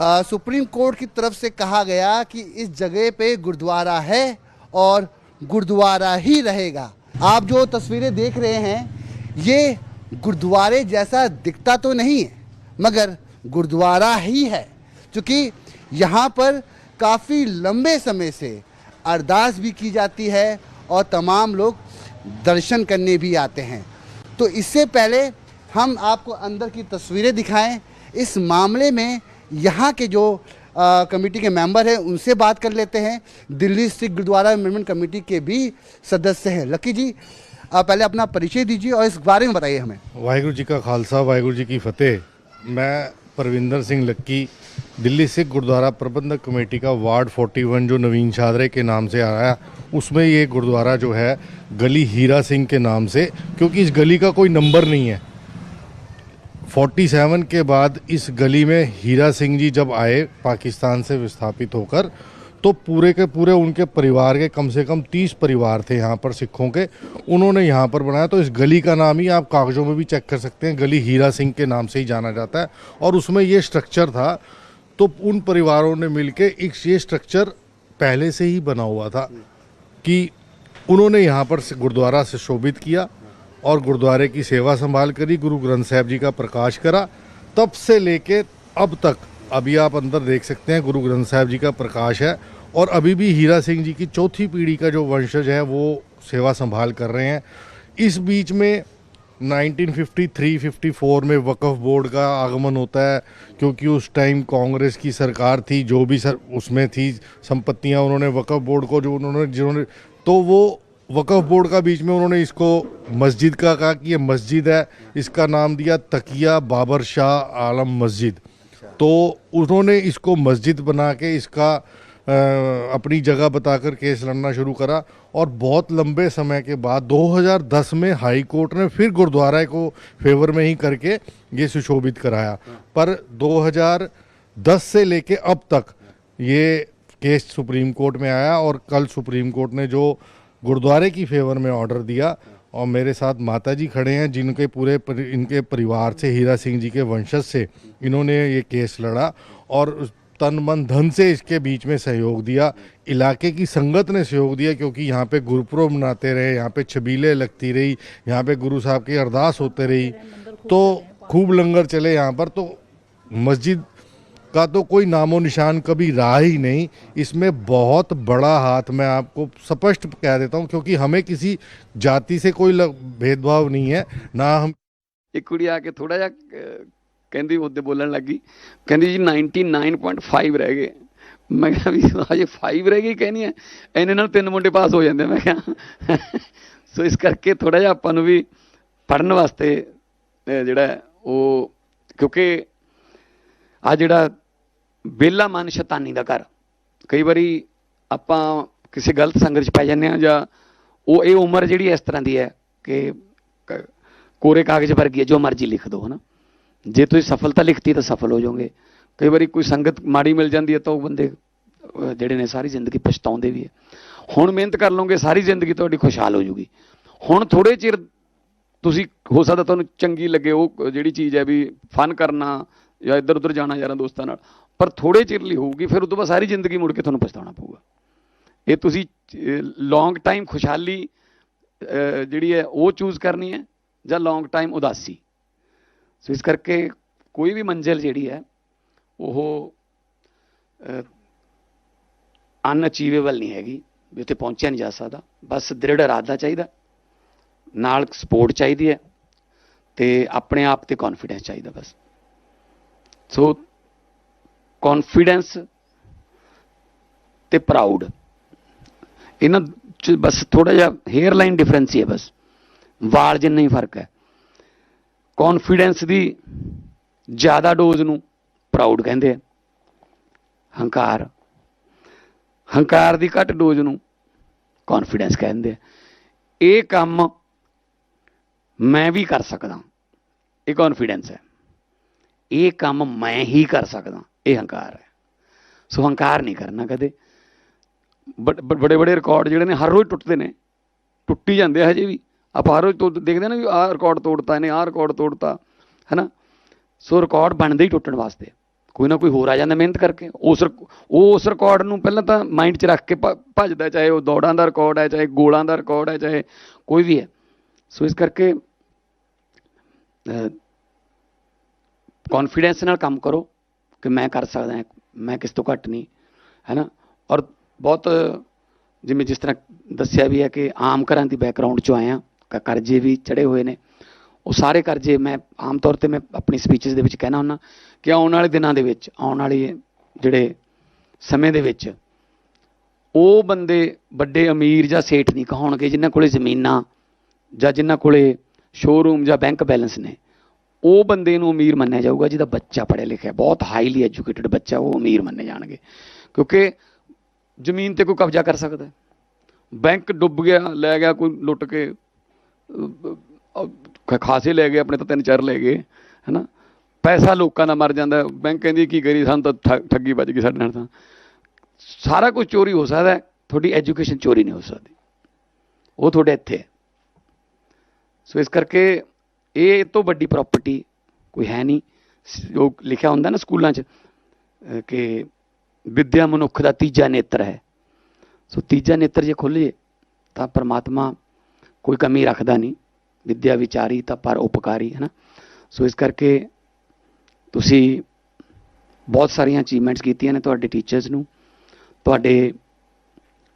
सुप्रीम कोर्ट की तरफ़ से कहा गया कि इस जगह पे गुरुद्वारा है और गुरुद्वारा ही रहेगा। आप जो तस्वीरें देख रहे हैं, ये गुरुद्वारे जैसा दिखता तो नहीं है, मगर गुरुद्वारा ही है, क्योंकि यहाँ पर काफ़ी लंबे समय से अरदास भी की जाती है और तमाम लोग दर्शन करने भी आते हैं। तो इससे पहले हम आपको अंदर की तस्वीरें दिखाएँ। इस मामले में यहाँ के जो कमेटी के मेंबर हैं, उनसे बात कर लेते हैं। दिल्ली सिख गुरुद्वारा एमेंडमेंट कमेटी के भी सदस्य हैं। लकी जी आप पहले अपना परिचय दीजिए और इस बारे में बताइए हमें। वाहगुरु जी का खालसा, वाहगुरु जी की फतेह। मैं परविंदर सिंह लक्की, दिल्ली सिख गुरुद्वारा प्रबंधक कमेटी का वार्ड 41 जो नवीन छादरे के नाम से आया, उसमें ये गुरुद्वारा जो है, गली हीरा सिंह के नाम से, क्योंकि इस गली का कोई नंबर नहीं है। 47 के बाद इस गली में हीरा सिंह जी जब आए पाकिस्तान से विस्थापित होकर तो पूरे के पूरे उनके परिवार के कम से कम 30 परिवार थे यहाँ पर सिखों के। उन्होंने यहाँ पर बनाया तो इस गली का नाम ही आप कागज़ों में भी चेक कर सकते हैं, गली हीरा सिंह के नाम से ही जाना जाता है। और उसमें ये स्ट्रक्चर था तो उन परिवारों ने मिलके एक ये स्ट्रक्चर पहले से ही बना हुआ था कि उन्होंने यहाँ पर गुरुद्वारा से शोभित किया और गुरुद्वारे की सेवा संभाल करी, गुरु ग्रंथ साहब जी का प्रकाश करा। तब से लेके अब तक, अभी आप अंदर देख सकते हैं, गुरु ग्रंथ साहब जी का प्रकाश है। और अभी भी हीरा सिंह जी की चौथी पीढ़ी का जो वंशज है, वो सेवा संभाल कर रहे हैं। इस बीच में 1953-54 में वक्फ बोर्ड का आगमन होता है, क्योंकि उस टाइम कांग्रेस की सरकार थी, जो भी सर, उसमें थी संपत्तियाँ, उन्होंने वक्फ बोर्ड को जो उन्होंने, जिन्होंने तो वो वक्फ बोर्ड का बीच में उन्होंने इसको मस्जिद का कहा कि ये मस्जिद है, इसका नाम दिया तकिया बाबर शाह आलम मस्जिद। तो उन्होंने इसको मस्जिद बना के इसका अपनी जगह बताकर केस लड़ना शुरू करा और बहुत लंबे समय के बाद 2010 में हाई कोर्ट ने फिर गुरुद्वारा को फेवर में ही करके ये सुशोभित कराया। पर 2010 से लेके अब तक ये केस सुप्रीम कोर्ट में आया और कल सुप्रीम कोर्ट ने जो गुरुद्वारे की फेवर में ऑर्डर दिया और मेरे साथ माता जी खड़े हैं, जिनके पूरे परि- इनके परिवार से, हीरा सिंह जी के वंशज से इन्होंने ये केस लड़ा और तन मन धन से इसके बीच में सहयोग दिया। इलाके की संगत ने सहयोग दिया क्योंकि यहाँ पे गुरुपुरब मनाते रहे, यहाँ पे छबीले लगती रही, यहाँ पे गुरु साहब की अरदास होते रही। तो खूब लंगर चले यहाँ पर तो मस्जिद का तो कोई नामो निशान कभी रहा ही नहीं इसमें बहुत बड़ा हाथ मैं आपको स्पष्ट कह देता हूँ क्योंकि हमें किसी जाति से कोई ल- भेदभाव नहीं है ना हम ਇੱਕ ਕੁੜੀ ਆ ਕੇ ਥੋੜਾ ਜਿਹਾ ਅਹ, ਕਹਿੰਦੀ ਉਹਦੇ ਬੋਲਣ ਲੱਗੀ ਕਹਿੰਦੀ ਜੀ 99.5 ਰਹਿ ਗਏ ਮੈਂ ਕਿਹਾ ਵੀ ਹਜੇ 5 ਰਹਿ ਗਈ ਕਹਿੰਦੀ ਐ ਇਹਨੇ ਨਾਲ ਤਿੰਨ ਮੁੰਡੇ ਪਾਸ ਹੋ ਜਾਂਦੇ ਮੈਂ ਕਿਹਾ ਸੋ ਇਸ ਕਰਕੇ ਥੋੜਾ ਜਿਹਾ ਆਪਾਂ ਨੂੰ ਵੀ ਪੜਨ ਵਾਸਤੇ ਅਹ, ਜਿਹੜਾ ਹੈ ਉਹ ਕਿਉਂਕਿ ਆ ਜਿਹੜਾ ਬੇਲਾ ਮਨ ਸ਼ੈਤਾਨੀ ਦਾ ਘਰ। ਕਈ ਵਾਰੀ ਆਪਾਂ ਕਿਸੇ ਗਲਤ ਸੰਗਤ 'ਚ ਪੈ ਜਾਂਦੇ ਆ ਜਾਂ ਉਹ ਇਹ ਉਮਰ ਜਿਹੜੀ ਇਸ ਤਰ੍ਹਾਂ ਦੀ ਹੈ ਕਿ ਕ- ਕੋਰੇ ਕਾਗਜ਼ ਵਰਗੀ ਹੈ, ਜੋ ਮਰਜ਼ੀ ਲਿਖ ਦਿਓ ਹਨਾ। ਜੇ ਤੁਸੀਂ ਸਫਲਤਾ ਲਿਖਤੀ ਤਾਂ ਸਫਲ ਹੋ ਜਾਓਗੇ। ਕਈ ਵਾਰੀ ਕੋਈ ਸੰਗਤ ਮਾੜੀ ਮਿਲ ਜਾਂਦੀ ਹੈ ਤਾਂ ਉਹ ਬੰਦੇ ਜਿਹੜੇ ਨੇ ਸਾਰੀ ਜ਼ਿੰਦਗੀ ਪਛਤਾਉਂਦੇ ਵੀ ਹੈ। ਹੁਣ ਮਿਹਨਤ ਕਰ ਲਓਗੇ, ਸਾਰੀ ਜ਼ਿੰਦਗੀ ਤੁਹਾਡੀ ਖੁਸ਼ਹਾਲ ਹੋ ਜੂਗੀ। ਹੁਣ ਥੋੜੇ ਚਿਰ ਤੁਸੀਂ, ਹੋ ਸਕਦਾ ਤੁਹਾਨੂੰ ਚੰਗੀ ਲੱਗੇ, ਉਹ ਜਿਹੜੀ ਚੀਜ਼ ਹੈ ਵੀ ਫਨ ਕਰਨਾ ਜਾਂ ਇੱਧਰ ਉੱਧਰ ਜਾਣਾ ਯਾਰਾਂ ਦੋਸਤਾਂ ਨਾਲ ਪਰ ਥੋੜੇ ਚਿਰ ਲਈ ਹੋਊਗੀ, ਫਿਰ ਉਦੋਂ ਬਾਅਦ ਸਾਰੀ ਜ਼ਿੰਦਗੀ ਮੁੜ ਕੇ ਤੁਹਾਨੂੰ ਪਛਤਾਉਣਾ ਪਊਗਾ। ਇਹ ਤੁਸੀਂ ਲੌਂਗ ਟਾਈਮ ਖੁਸ਼ਹਾਲੀ ਜਿਹੜੀ ਹੈ, ਉਹ ਚੂਜ਼ ਕਰਨੀ ਹੈ ਜਾਂ ਲੌਂਗ ਟਾਈਮ ਉਦਾਸੀ? ਸੋ ਇਸ ਕਰਕੇ ਕੋਈ ਵੀ ਮੰਜ਼ਿਲ ਜਿਹੜੀ ਹੈ, ਉਹ ਅਨਅਚੀਵੇਬਲ ਨਹੀਂ ਹੈਗੀ, ਵੀ ਉੱਥੇ ਪਹੁੰਚਿਆ ਨਹੀਂ ਜਾ ਸਕਦਾ। ਬਸ ਦ੍ਰਿੜ ਇਰਾਦਾ ਚਾਹੀਦਾ, ਨਾਲ ਸਪੋਰਟ ਚਾਹੀਦੀ ਹੈ ਤੇ ਆਪਣੇ ਆਪ ਤੇ ਕੌਨਫੀਡੈਂਸ ਚਾਹੀਦਾ ਬਸ। ਸੋ ਕੌਨਫੀਡੈਂਸ ਤੇ ਪ੍ਰਾਊਡ ਇਹਨਾਂ ਚ ਬਸ ਥੋੜਾ ਜਿਹਾ ਹੇਅਰ ਲਾਈਨ ਡਿਫਰੈਂਸ ਹੀ ਹੈ ਬਸ। ਵਾਲ ਜਿੰਨਾ ਹੀ ਫ਼ਰਕ ਹੈ। ਕੌਨਫੀਡੈਂਸ ਦੀ ਜ਼ਿਆਦਾ ਡੋਜ਼ ਨੂੰ ਪ੍ਰਾਊਡ ਕਹਿੰਦੇ ਆ। ਹੰਕਾਰ। ਹੰਕਾਰ ਦੀ ਘੱਟ ਡੋਜ਼ ਨੂੰ ਕੌਨਫੀਡੈਂਸ ਕਹਿੰਦੇ ਆ। ਇਹ ਕੰਮ ਮੈਂ ਵੀ ਕਰ ਸਕਦਾ। ਇਹ ਕੌਨਫੀਡੈਂਸ ਹੈ। ਇਹ ਕੰਮ ਮੈਂ ਹੀ ਕਰ ਸਕਦਾ। ਇਹ ਹੰਕਾਰ ਹੈ। ਸੋ ਹੰਕਾਰ ਨਹੀਂ ਕਰਨਾ ਕਦੇ। ਬੜੇ ਬੜੇ ਰਿਕਾਰਡ ਜਿਹੜੇ ਨੇ ਹਰ ਰੋਜ਼ ਟੁੱਟਦੇ ਨੇ। ਟੁੱਟੀ ਜਾਂਦੇ ਆ ਹਜੇ ਵੀ। ਆਪਾਂ ਹਰ ਰੋਜ਼ ਤੋਂ ਦੇਖਦੇ ਨਾ ਵੀ ਆਹ ਰਿਕਾਰਡ ਤੋੜਤਾ ਇਹਨੇ, ਆਹ ਰਿਕਾਰਡ ਤੋੜਤਾ, ਹੈਨਾ? ਸੋ ਰਿਕਾਰਡ ਬਣਦੇ ਹੀ ਟੁੱਟਣ ਵਾਸਤੇ। ਕੋਈ ਨਾ ਕੋਈ ਹੋਰ ਆ ਜਾਂਦਾ ਮਿਹਨਤ ਕਰਕੇ। ਉਸ ਰਿਕ- ਉਹ ਉਸ ਰਿਕਾਰਡ ਨੂੰ ਪਹਿਲਾਂ ਤਾਂ ਮਾਈਂਡ 'ਚ ਰੱਖ ਕੇ ਭ- ਭੱਜਦਾ, ਚਾਹੇ ਉਹ ਦੌੜਾਂ ਦਾ ਰਿਕਾਰਡ ਹੈ, ਚਾਹੇ ਗੋਲਾਂ ਦਾ ਰਿਕਾਰਡ ਹੈ, ਚਾਹੇ ਕੋਈ ਵੀ ਹੈ। ਸੋ ਇਸ ਕਰਕੇ ਕੌਨਫੀਡੈਂਸ ਨਾਲ ਕੰਮ ਕਰੋ। ਕਿ ਮੈਂ ਕਰ ਸਕਦਾ ਮੈਂ ਕਿਸ ਤੋਂ ਘੱਟ ਨਹੀਂ, ਹੈ ਨਾ? ਔਰ ਬਹੁਤ, ਜਿਵੇਂ ਜਿਸ ਤਰ੍ਹਾਂ ਦੱਸਿਆ ਵੀ ਹੈ ਕਿ ਆਮ ਘਰਾਂ ਦੀ ਬੈਕਗ੍ਰਾਉਂਡ ਚੋਂ ਆਇਆ ਕ- ਕਰਜ਼ੇ ਵੀ ਚੜੇ ਹੋਏ ਨੇ। ਉਹ ਸਾਰੇ ਕਰਜ਼ੇ ਮੈਂ ਆਮ ਤੌਰ ਤੇ ਮੈਂ ਆਪਣੀ ਸਪੀਚਸ ਦੇ ਵਿੱਚ ਕਹਿਣਾ ਹੁੰਦਾ ਕਿ ਆਉਣ ਵਾਲੇ ਦਿਨਾਂ ਦੇ ਵਿੱਚ, ਆਉਣ ਵਾਲੇ ਜਿਹੜੇ ਸਮੇਂ ਦੇ ਵਿੱਚ, ਉਹ ਬੰਦੇ ਵੱਡੇ ਅਮੀਰ ਜਾਂ ਸੇਠ ਨਹੀਂ ਕਹਾਉਣਗੇ, ਜਿਨ੍ਹਾਂ ਕੋਲੇ ਜ਼ਮੀਨਾਂ ਜਾਂ ਜਿਨ੍ਹਾਂ ਕੋਲੇ ਸ਼ੋਰੂਮ ਜਾਂ ਬੈਂਕ ਬੈਲੈਂਸ ਨੇ। ਉਹ ਬੰਦੇ ਨੂੰ ਅਮੀਰ ਮੰਨਿਆ ਜਾਊਗਾ ਜਿਹਦਾ ਬੱਚਾ ਪੜ੍ਹਿਆ ਲਿਖਿਆ ਬਹੁਤ ਹਾਈਲੀ ਐਜੂਕੇਟਿਡ ਬੱਚਾ ਉਹ ਅਮੀਰ ਮੰਨੇ ਜਾਣਗੇ। ਕਿਉਂਕਿ ਜ਼ਮੀਨ ਤੇ ਕੋਈ ਕਬਜ਼ਾ ਕਰ ਸਕਦਾ ਬੈਂਕ ਡੁੱਬ ਗਿਆ, ਲੈ ਗਿਆ, ਕੋਈ ਲੁੱਟ ਕੇ ਖਾਸੇ ਲੈ ਗਏ, ਆਪਣੇ ਤਾਂ ਤਿੰਨ ਚਾਰ ਲੈ ਗਏ, ਹੈਨਾ? ਪੈਸਾ ਲੋਕਾਂ ਦਾ ਮਰ ਜਾਂਦਾ ਬੈਂਕ ਕਹਿੰਦੀ ਕੀ ਕਰੀ ਸਾਨੂੰ ਤਾਂ ਠੱਗੀ ਵੱਜ ਗਈ ਸਾਡੇ ਨਾਲ ਤਾਂ। ਸਾਰਾ ਕੁਝ ਚੋਰੀ ਹੋ ਸਕਦਾ ਤੁਹਾਡੀ ਐਜੂਕੇਸ਼ਨ ਚੋਰੀ ਨਹੀਂ ਹੋ ਸਕਦੀ। ਉਹ ਤੁਹਾਡੇ ਇੱਥੇ ਹੈ। ਸੋ ਇਸ ਕਰਕੇ ਇਹ ਇਹ ਤੋਂ ਵੱਡੀ ਪ੍ਰਾਪਰਟੀ ਕੋਈ ਹੈ ਨਹੀਂ। ਜੋ ਲਿਖਿਆ ਹੁੰਦਾ ਨਾ ਸਕੂਲਾਂ 'ਚ ਕਿ ਵਿਦਿਆ ਮਨੁੱਖ ਦਾ ਤੀਜਾ ਨੇਤਰ ਹੈ। ਸੋ ਤੀਜਾ ਨੇਤਰ ਜੇ ਖੁੱਲ੍ਹ ਤਾਂ ਪਰਮਾਤਮਾ ਕੋਈ ਕਮੀ ਰੱਖਦਾ ਨਹੀਂ। ਵਿਦਿਆ ਵਿਚਾਰੀ ਤਾਂ ਪਰ ਉਪਕਾਰੀ, ਹੈ ਨਾ। ਸੋ ਇਸ ਕਰਕੇ ਤੁਸੀਂ ਬਹੁਤ ਸਾਰੀਆਂ ਅਚੀਵਮੈਂਟਸ ਕੀਤੀਆਂ ਨੇ ਤੁਹਾਡੇ ਟੀਚਰਸ ਨੂੰ, ਤੁਹਾਡੇ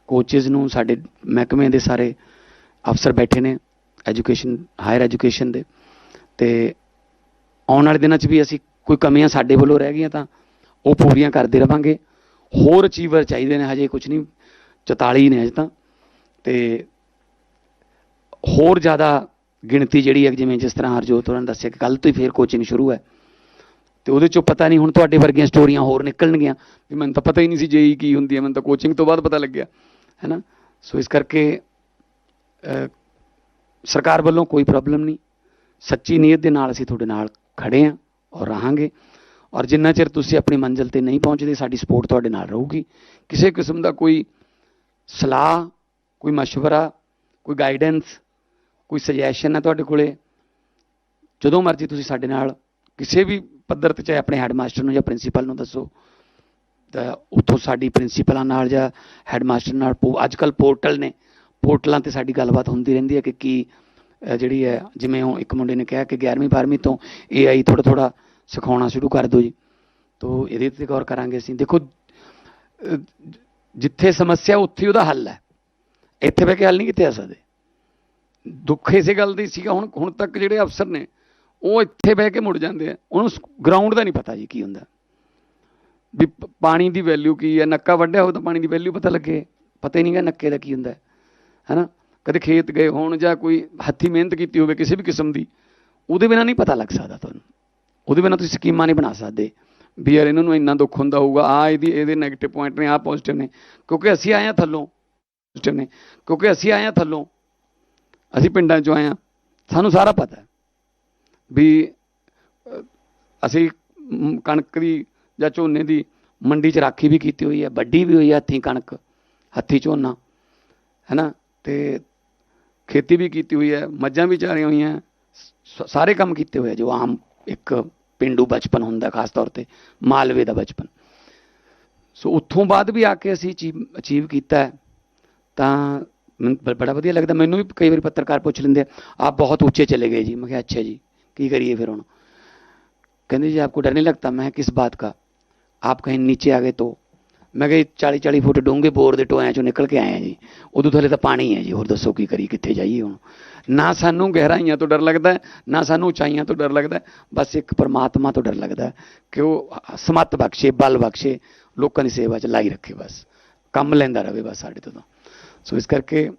ਕੋਚਸ ਨੂੰ, ਸਾਡੇ ਮਹਿਕਮੇ ਦੇ ਸਾਰੇ ਅਫਸਰ ਬੈਠੇ ਨੇ ਐਜੂਕੇਸ਼ਨ ਹਾਇਰ ਐਜੂਕੇਸ਼ਨ ਦੇ। ਤੇ ਆਉਣ ਵਾਲੇ ਦਿਨਾਂ 'ਚ ਵੀ ਅਸੀਂ ਕੋਈ ਕਮੀਆਂ ਸਾਡੇ ਵੱਲੋਂ ਰਹਿ ਗਈਆਂ ਤਾਂ ਉਹ ਪੂਰੀਆਂ ਕਰਦੇ ਰਵਾਂਗੇ। ਹੋਰ ਅਚੀਵਰ ਚਾਹੀਦੇ ਨੇ, ਹਜੇ ਕੁਝ ਨਹੀਂ 44 ਨੇ ਅਜੇ ਤਾਂ। ਤੇ ਹੋਰ ਜ਼ਿਆਦਾ ਗਿਣਤੀ ਜਿਹੜੀ ਹੈ, ਜਿਵੇਂ ਜਿਸ ਤਰ੍ਹਾਂ ਹਰਜੋਤ ਹੋਰਾਂ ਨੇ ਦੱਸਿਆ ਕਿ ਕੱਲ ਤੋਂ ਹੀ ਫੇਰ ਕੋਚਿੰਗ ਸ਼ੁਰੂ ਹੈ। ਤੇ ਉਹਦੇ ਚੋਂ ਪਤਾ ਨਹੀਂ ਹੁਣ ਤੁਹਾਡੇ ਵਰਗੀਆਂ ਸਟੋਰੀਆਂ ਹੋਰ ਨਿਕਲਣਗੀਆਂ, ਵੀ ਮੈਨੂੰ ਤਾਂ ਪਤਾ ਹੀ ਨਹੀਂ ਸੀ ਜੇਈ ਕੀ ਹੁੰਦੀ ਹੈ, ਮੈਨੂੰ ਤਾਂ ਕੋਚਿੰਗ ਤੋਂ ਬਾਅਦ ਪਤਾ ਲੱਗਿਆ, ਹੈ ਨਾ? ਸੋ ਇਸ ਕਰਕੇ ਸਰਕਾਰ ਵੱਲੋਂ ਕੋਈ ਪ੍ਰੋਬਲਮ ਨਹੀਂ। ਸੱਚੀ ਨੀਅਤ ਦੇ ਨਾਲ ਅਸੀਂ ਤੁਹਾਡੇ ਨਾਲ ਖੜੇ ਆਂ ਔਰ ਰਹਾਂਗੇ। ਔਰ ਜਿੰਨਾ ਚਿਰ ਤੁਸੀਂ ਆਪਣੀ ਮੰਜ਼ਿਲ ਤੇ ਨਹੀਂ ਪਹੁੰਚਦੇ, ਸਾਡੀ ਸਪੋਰਟ ਤੁਹਾਡੇ ਨਾਲ ਰਹੂਗੀ। ਕਿਸੇ ਕਿਸਮ ਦਾ ਕੋਈ ਸਲਾਹ, ਕੋਈ مشਵਰਾ ਕੋਈ ਗਾਈਡੈਂਸ ਕੋਈ ਸੁਜੈਸ਼ਨ ਹੈ ਤੁਹਾਡੇ ਕੋਲੇ, ਜਦੋਂ ਮਰਜ਼ੀ ਤੁਸੀਂ ਸਾਡੇ ਨਾਲ ਕਿਸੇ ਵੀ ਪੱਧਰ ਤੇ, ਚਾਹੇ ਆਪਣੇ ਹੈਡਮਾਸਟਰ ਨੂੰ ਜਾਂ ਪ੍ਰਿੰਸੀਪਲ ਨੂੰ ਦੱਸੋ, ਤਾਂ ਉੱਥੋਂ ਸਾਡੀ ਪ੍ਰਿੰਸੀਪਲਾਂ ਨਾਲ ਜਾਂ ਹੈਡਮਾਸਟਰ ਨਾਲ ਅੱਜ ਕੱਲ ਪੋਰਟਲ ਨੇ ਪੋਰਟਲਾਂ ਤੇ ਸਾਡੀ ਗੱਲਬਾਤ ਹੁੰਦੀ ਰਹਿੰਦੀ ਹੈ ਕਿ ਕੀ ਜਿਹੜੀ ਹੈ ਜਿਵੇਂ ਉਹ ਇੱਕ ਮੁੰਡੇ ਨੇ ਕਿਹਾ ਕਿ 11ਵੀਂ 12ਵੀਂ ਤੋਂ AI ਥੋੜਾ ਥੋੜਾ ਸਿਖਾਉਣਾ ਸ਼ੁਰੂ ਕਰ ਦਿਓ ਜੀ। ਤੋ ਇਹਦੇ ਤੇ ਗੌਰ ਕਰਾਂਗੇ ਅਸੀਂ। ਦੇਖੋ ਜਿੱਥੇ ਸਮੱਸਿਆ ਉੱਥੇ ਉਹਦਾ ਹੱਲ ਹੈ। ਇੱਥੇ ਬਹਿ ਕੇ ਹੱਲ ਨਹੀਂ ਕਿਤੇ ਆ ਸਕਦੇ। ਦੁੱਖ ਇਸੇ ਗੱਲ ਦੀ ਸੀਗਾ। ਹੁਣ ਹੁਣ ਤੱਕ ਜਿਹੜੇ ਅਫਸਰ ਨੇ ਉਹ ਇੱਥੇ ਬਹਿ ਕੇ ਮੁੜ ਜਾਂਦੇ ਆ। ਉਹਨੂੰ ਗਰਾਊਂਡ ਦਾ ਨਹੀਂ ਪਤਾ ਜੀ ਕੀ ਹੁੰਦਾ। ਵੀ ਪਾਣੀ ਦੀ ਵੈਲਿਊ ਕੀ ਹੈ? ਨੱਕਾ ਵੱਢਿਆ ਹੋਵੇ ਤਾਂ ਪਾਣੀ ਦੀ ਵੈਲਿਊ ਪਤਾ ਲੱਗੇ। ਪਤਾ ਹੀ ਨਹੀਂਗਾ ਨੱਕੇ ਦਾ ਕੀ ਹੁੰਦਾ। ਹੈ ਹੈਨਾ? ਕਦੇ ਖੇਤ ਗਏ ਹੋਣ ਜਾਂ ਕੋਈ ਹੱਥੀ ਮਿਹਨਤ ਕੀਤੀ ਹੋਵੇ ਕਿਸੇ ਵੀ ਕਿਸਮ ਦੀ, ਉਹਦੇ ਬਿਨਾ ਨਹੀਂ ਪਤਾ ਲੱਗ ਸਕਦਾ ਤੁਹਾਨੂੰ। ਉਹਦੇ ਬਿਨਾ ਤੁਸੀਂ ਸਕੀਮਾਂ ਨਹੀਂ ਬਣਾ ਸਕਦੇ। ਵੀ ਯਾਰ ਇਹਨਾਂ ਨੂੰ ਇੰਨਾ ਦੁੱਖ ਹੁੰਦਾ ਹੋਊਗਾ ਆ ਇਹਦੀ, ਇਹਦੇ 네ਗੇਟਿਵ ਪੁਆਇੰਟ ਨੇ ਆ ਪੋਜ਼ਿਟਿਵ ਨੇ। ਕਿਉਂਕਿ ਅਸੀਂ ਆਏ ਹਾਂ ਥੱਲੋਂ ਪੋਜ਼ਿਟਿਵ ਨੇ। ਕਿਉਂਕਿ ਅਸੀਂ ਆਏ ਹਾਂ ਥੱਲੋਂ। ਅਸੀਂ ਪਿੰਡਾਂ ਚੋਂ ਆਏ ਹਾਂ। ਸਾਨੂੰ ਸਾਰਾ ਪਤਾ ਵੀ ਅਸੀਂ ਕਣਕ ਦੀ ਜਾਂ ਝੋਨੇ ਦੀ ਮੰਡੀ 'ਚ ਰਾਖੀ ਵੀ ਕੀਤੀ ਹੋਈ ਹੈ। ਵੱਡੀ ਵੀ ਹੋਈ ਹੈ ਹੱਥੀਂ ਕਣਕ, ਹੱਥੀਂ ਝੋਨਾ। ਹੈਨਾ? ਤੇ ਖੇਤੀ ਵੀ ਕੀਤੀ ਹੋਈ ਹੈ ਮੱਝਾਂ ਵੀ ਚਾਰੀਆਂ ਹੋਈਆਂ ਸ- ਸਾਰੇ ਕੰਮ ਕੀਤੇ ਹੋਏ ਆ ਜੋ ਆਮ ਇੱਕ ਪਿੰਡੂ ਬਚਪਨ ਹੁੰਦਾ ਖਾਸ ਤੌਰ ਤੇ ਮਾਲਵੇ ਦਾ ਬਚਪਨ ਸੋ ਉੱਥੋਂ ਬਾਅਦ ਵੀ ਆ ਕੇ ਅਸੀਂ ਅਚੀਵ ਕੀਤਾ ਹੈ ਤਾਂ ਮੈਨੂੰ ਬ- ਬੜਾ ਵਧੀਆ ਲੱਗਦਾ ਮੈਨੂੰ ਵੀ ਕਈ ਵਾਰੀ ਪੱਤਰਕਾਰ ਪੁੱਛ ਲੈਂਦੇ ਆ ਆਪ ਬਹੁਤ ਉੱਚੇ ਚਲੇ ਗਏ ਜੀ ਮੈਂ ਕਿਹਾ ਅੱਛਾ ਜੀ ਕੀ ਕਰੀਏ ਫਿਰ ਹੁਣ ਕਹਿੰਦੇ जी आपको डर नहीं लगता मैं किस बात का आप कहीं नीचे आ गए तो ਮੈਂ ਕਿਹਾ 40 40 ਫੁੱਟ ਡੂੰਘੇ ਬੋਰ ਦੇ ਟੋਇਆਂ ਚੋਂ ਨਿਕਲ ਕੇ ਆਏ ਆ ਜੀ। ਉਦੋਂ ਥੱਲੇ ਤਾਂ ਪਾਣੀ ਹੈ ਜੀ, ਹੋਰ ਦੱਸੋ ਕੀ ਕਰੀ ਕਿੱਥੇ ਜਾਈਏ ਹੁਣ? ਨਾ ਸਾਨੂੰ ਗਹਿਰਾਈਆਂ ਤੋਂ ਡਰ ਲੱਗਦਾ, ਨਾ ਸਾਨੂੰ ਉਚਾਈਆਂ ਤੋਂ ਡਰ ਲੱਗਦਾ, ਬਸ ਇੱਕ ਪਰਮਾਤਮਾ ਤੋਂ ਡਰ ਲੱਗਦਾ ਕਿ ਉਹ ਸਮਤ ਬਖਸ਼ੇ, ਬਲ ਬਖਸ਼ੇ, ਲੋਕਾਂ ਦੀ ਸੇਵਾ 'ਚ ਲਾਈ ਰੱਖੇ ਬਸ, ਕੰਮ ਲੈਂਦਾ ਰਹੇ ਬਸ ਸਾਡੇ ਤੋਂ ਸੋ ਇਸ ਕਰਕੇ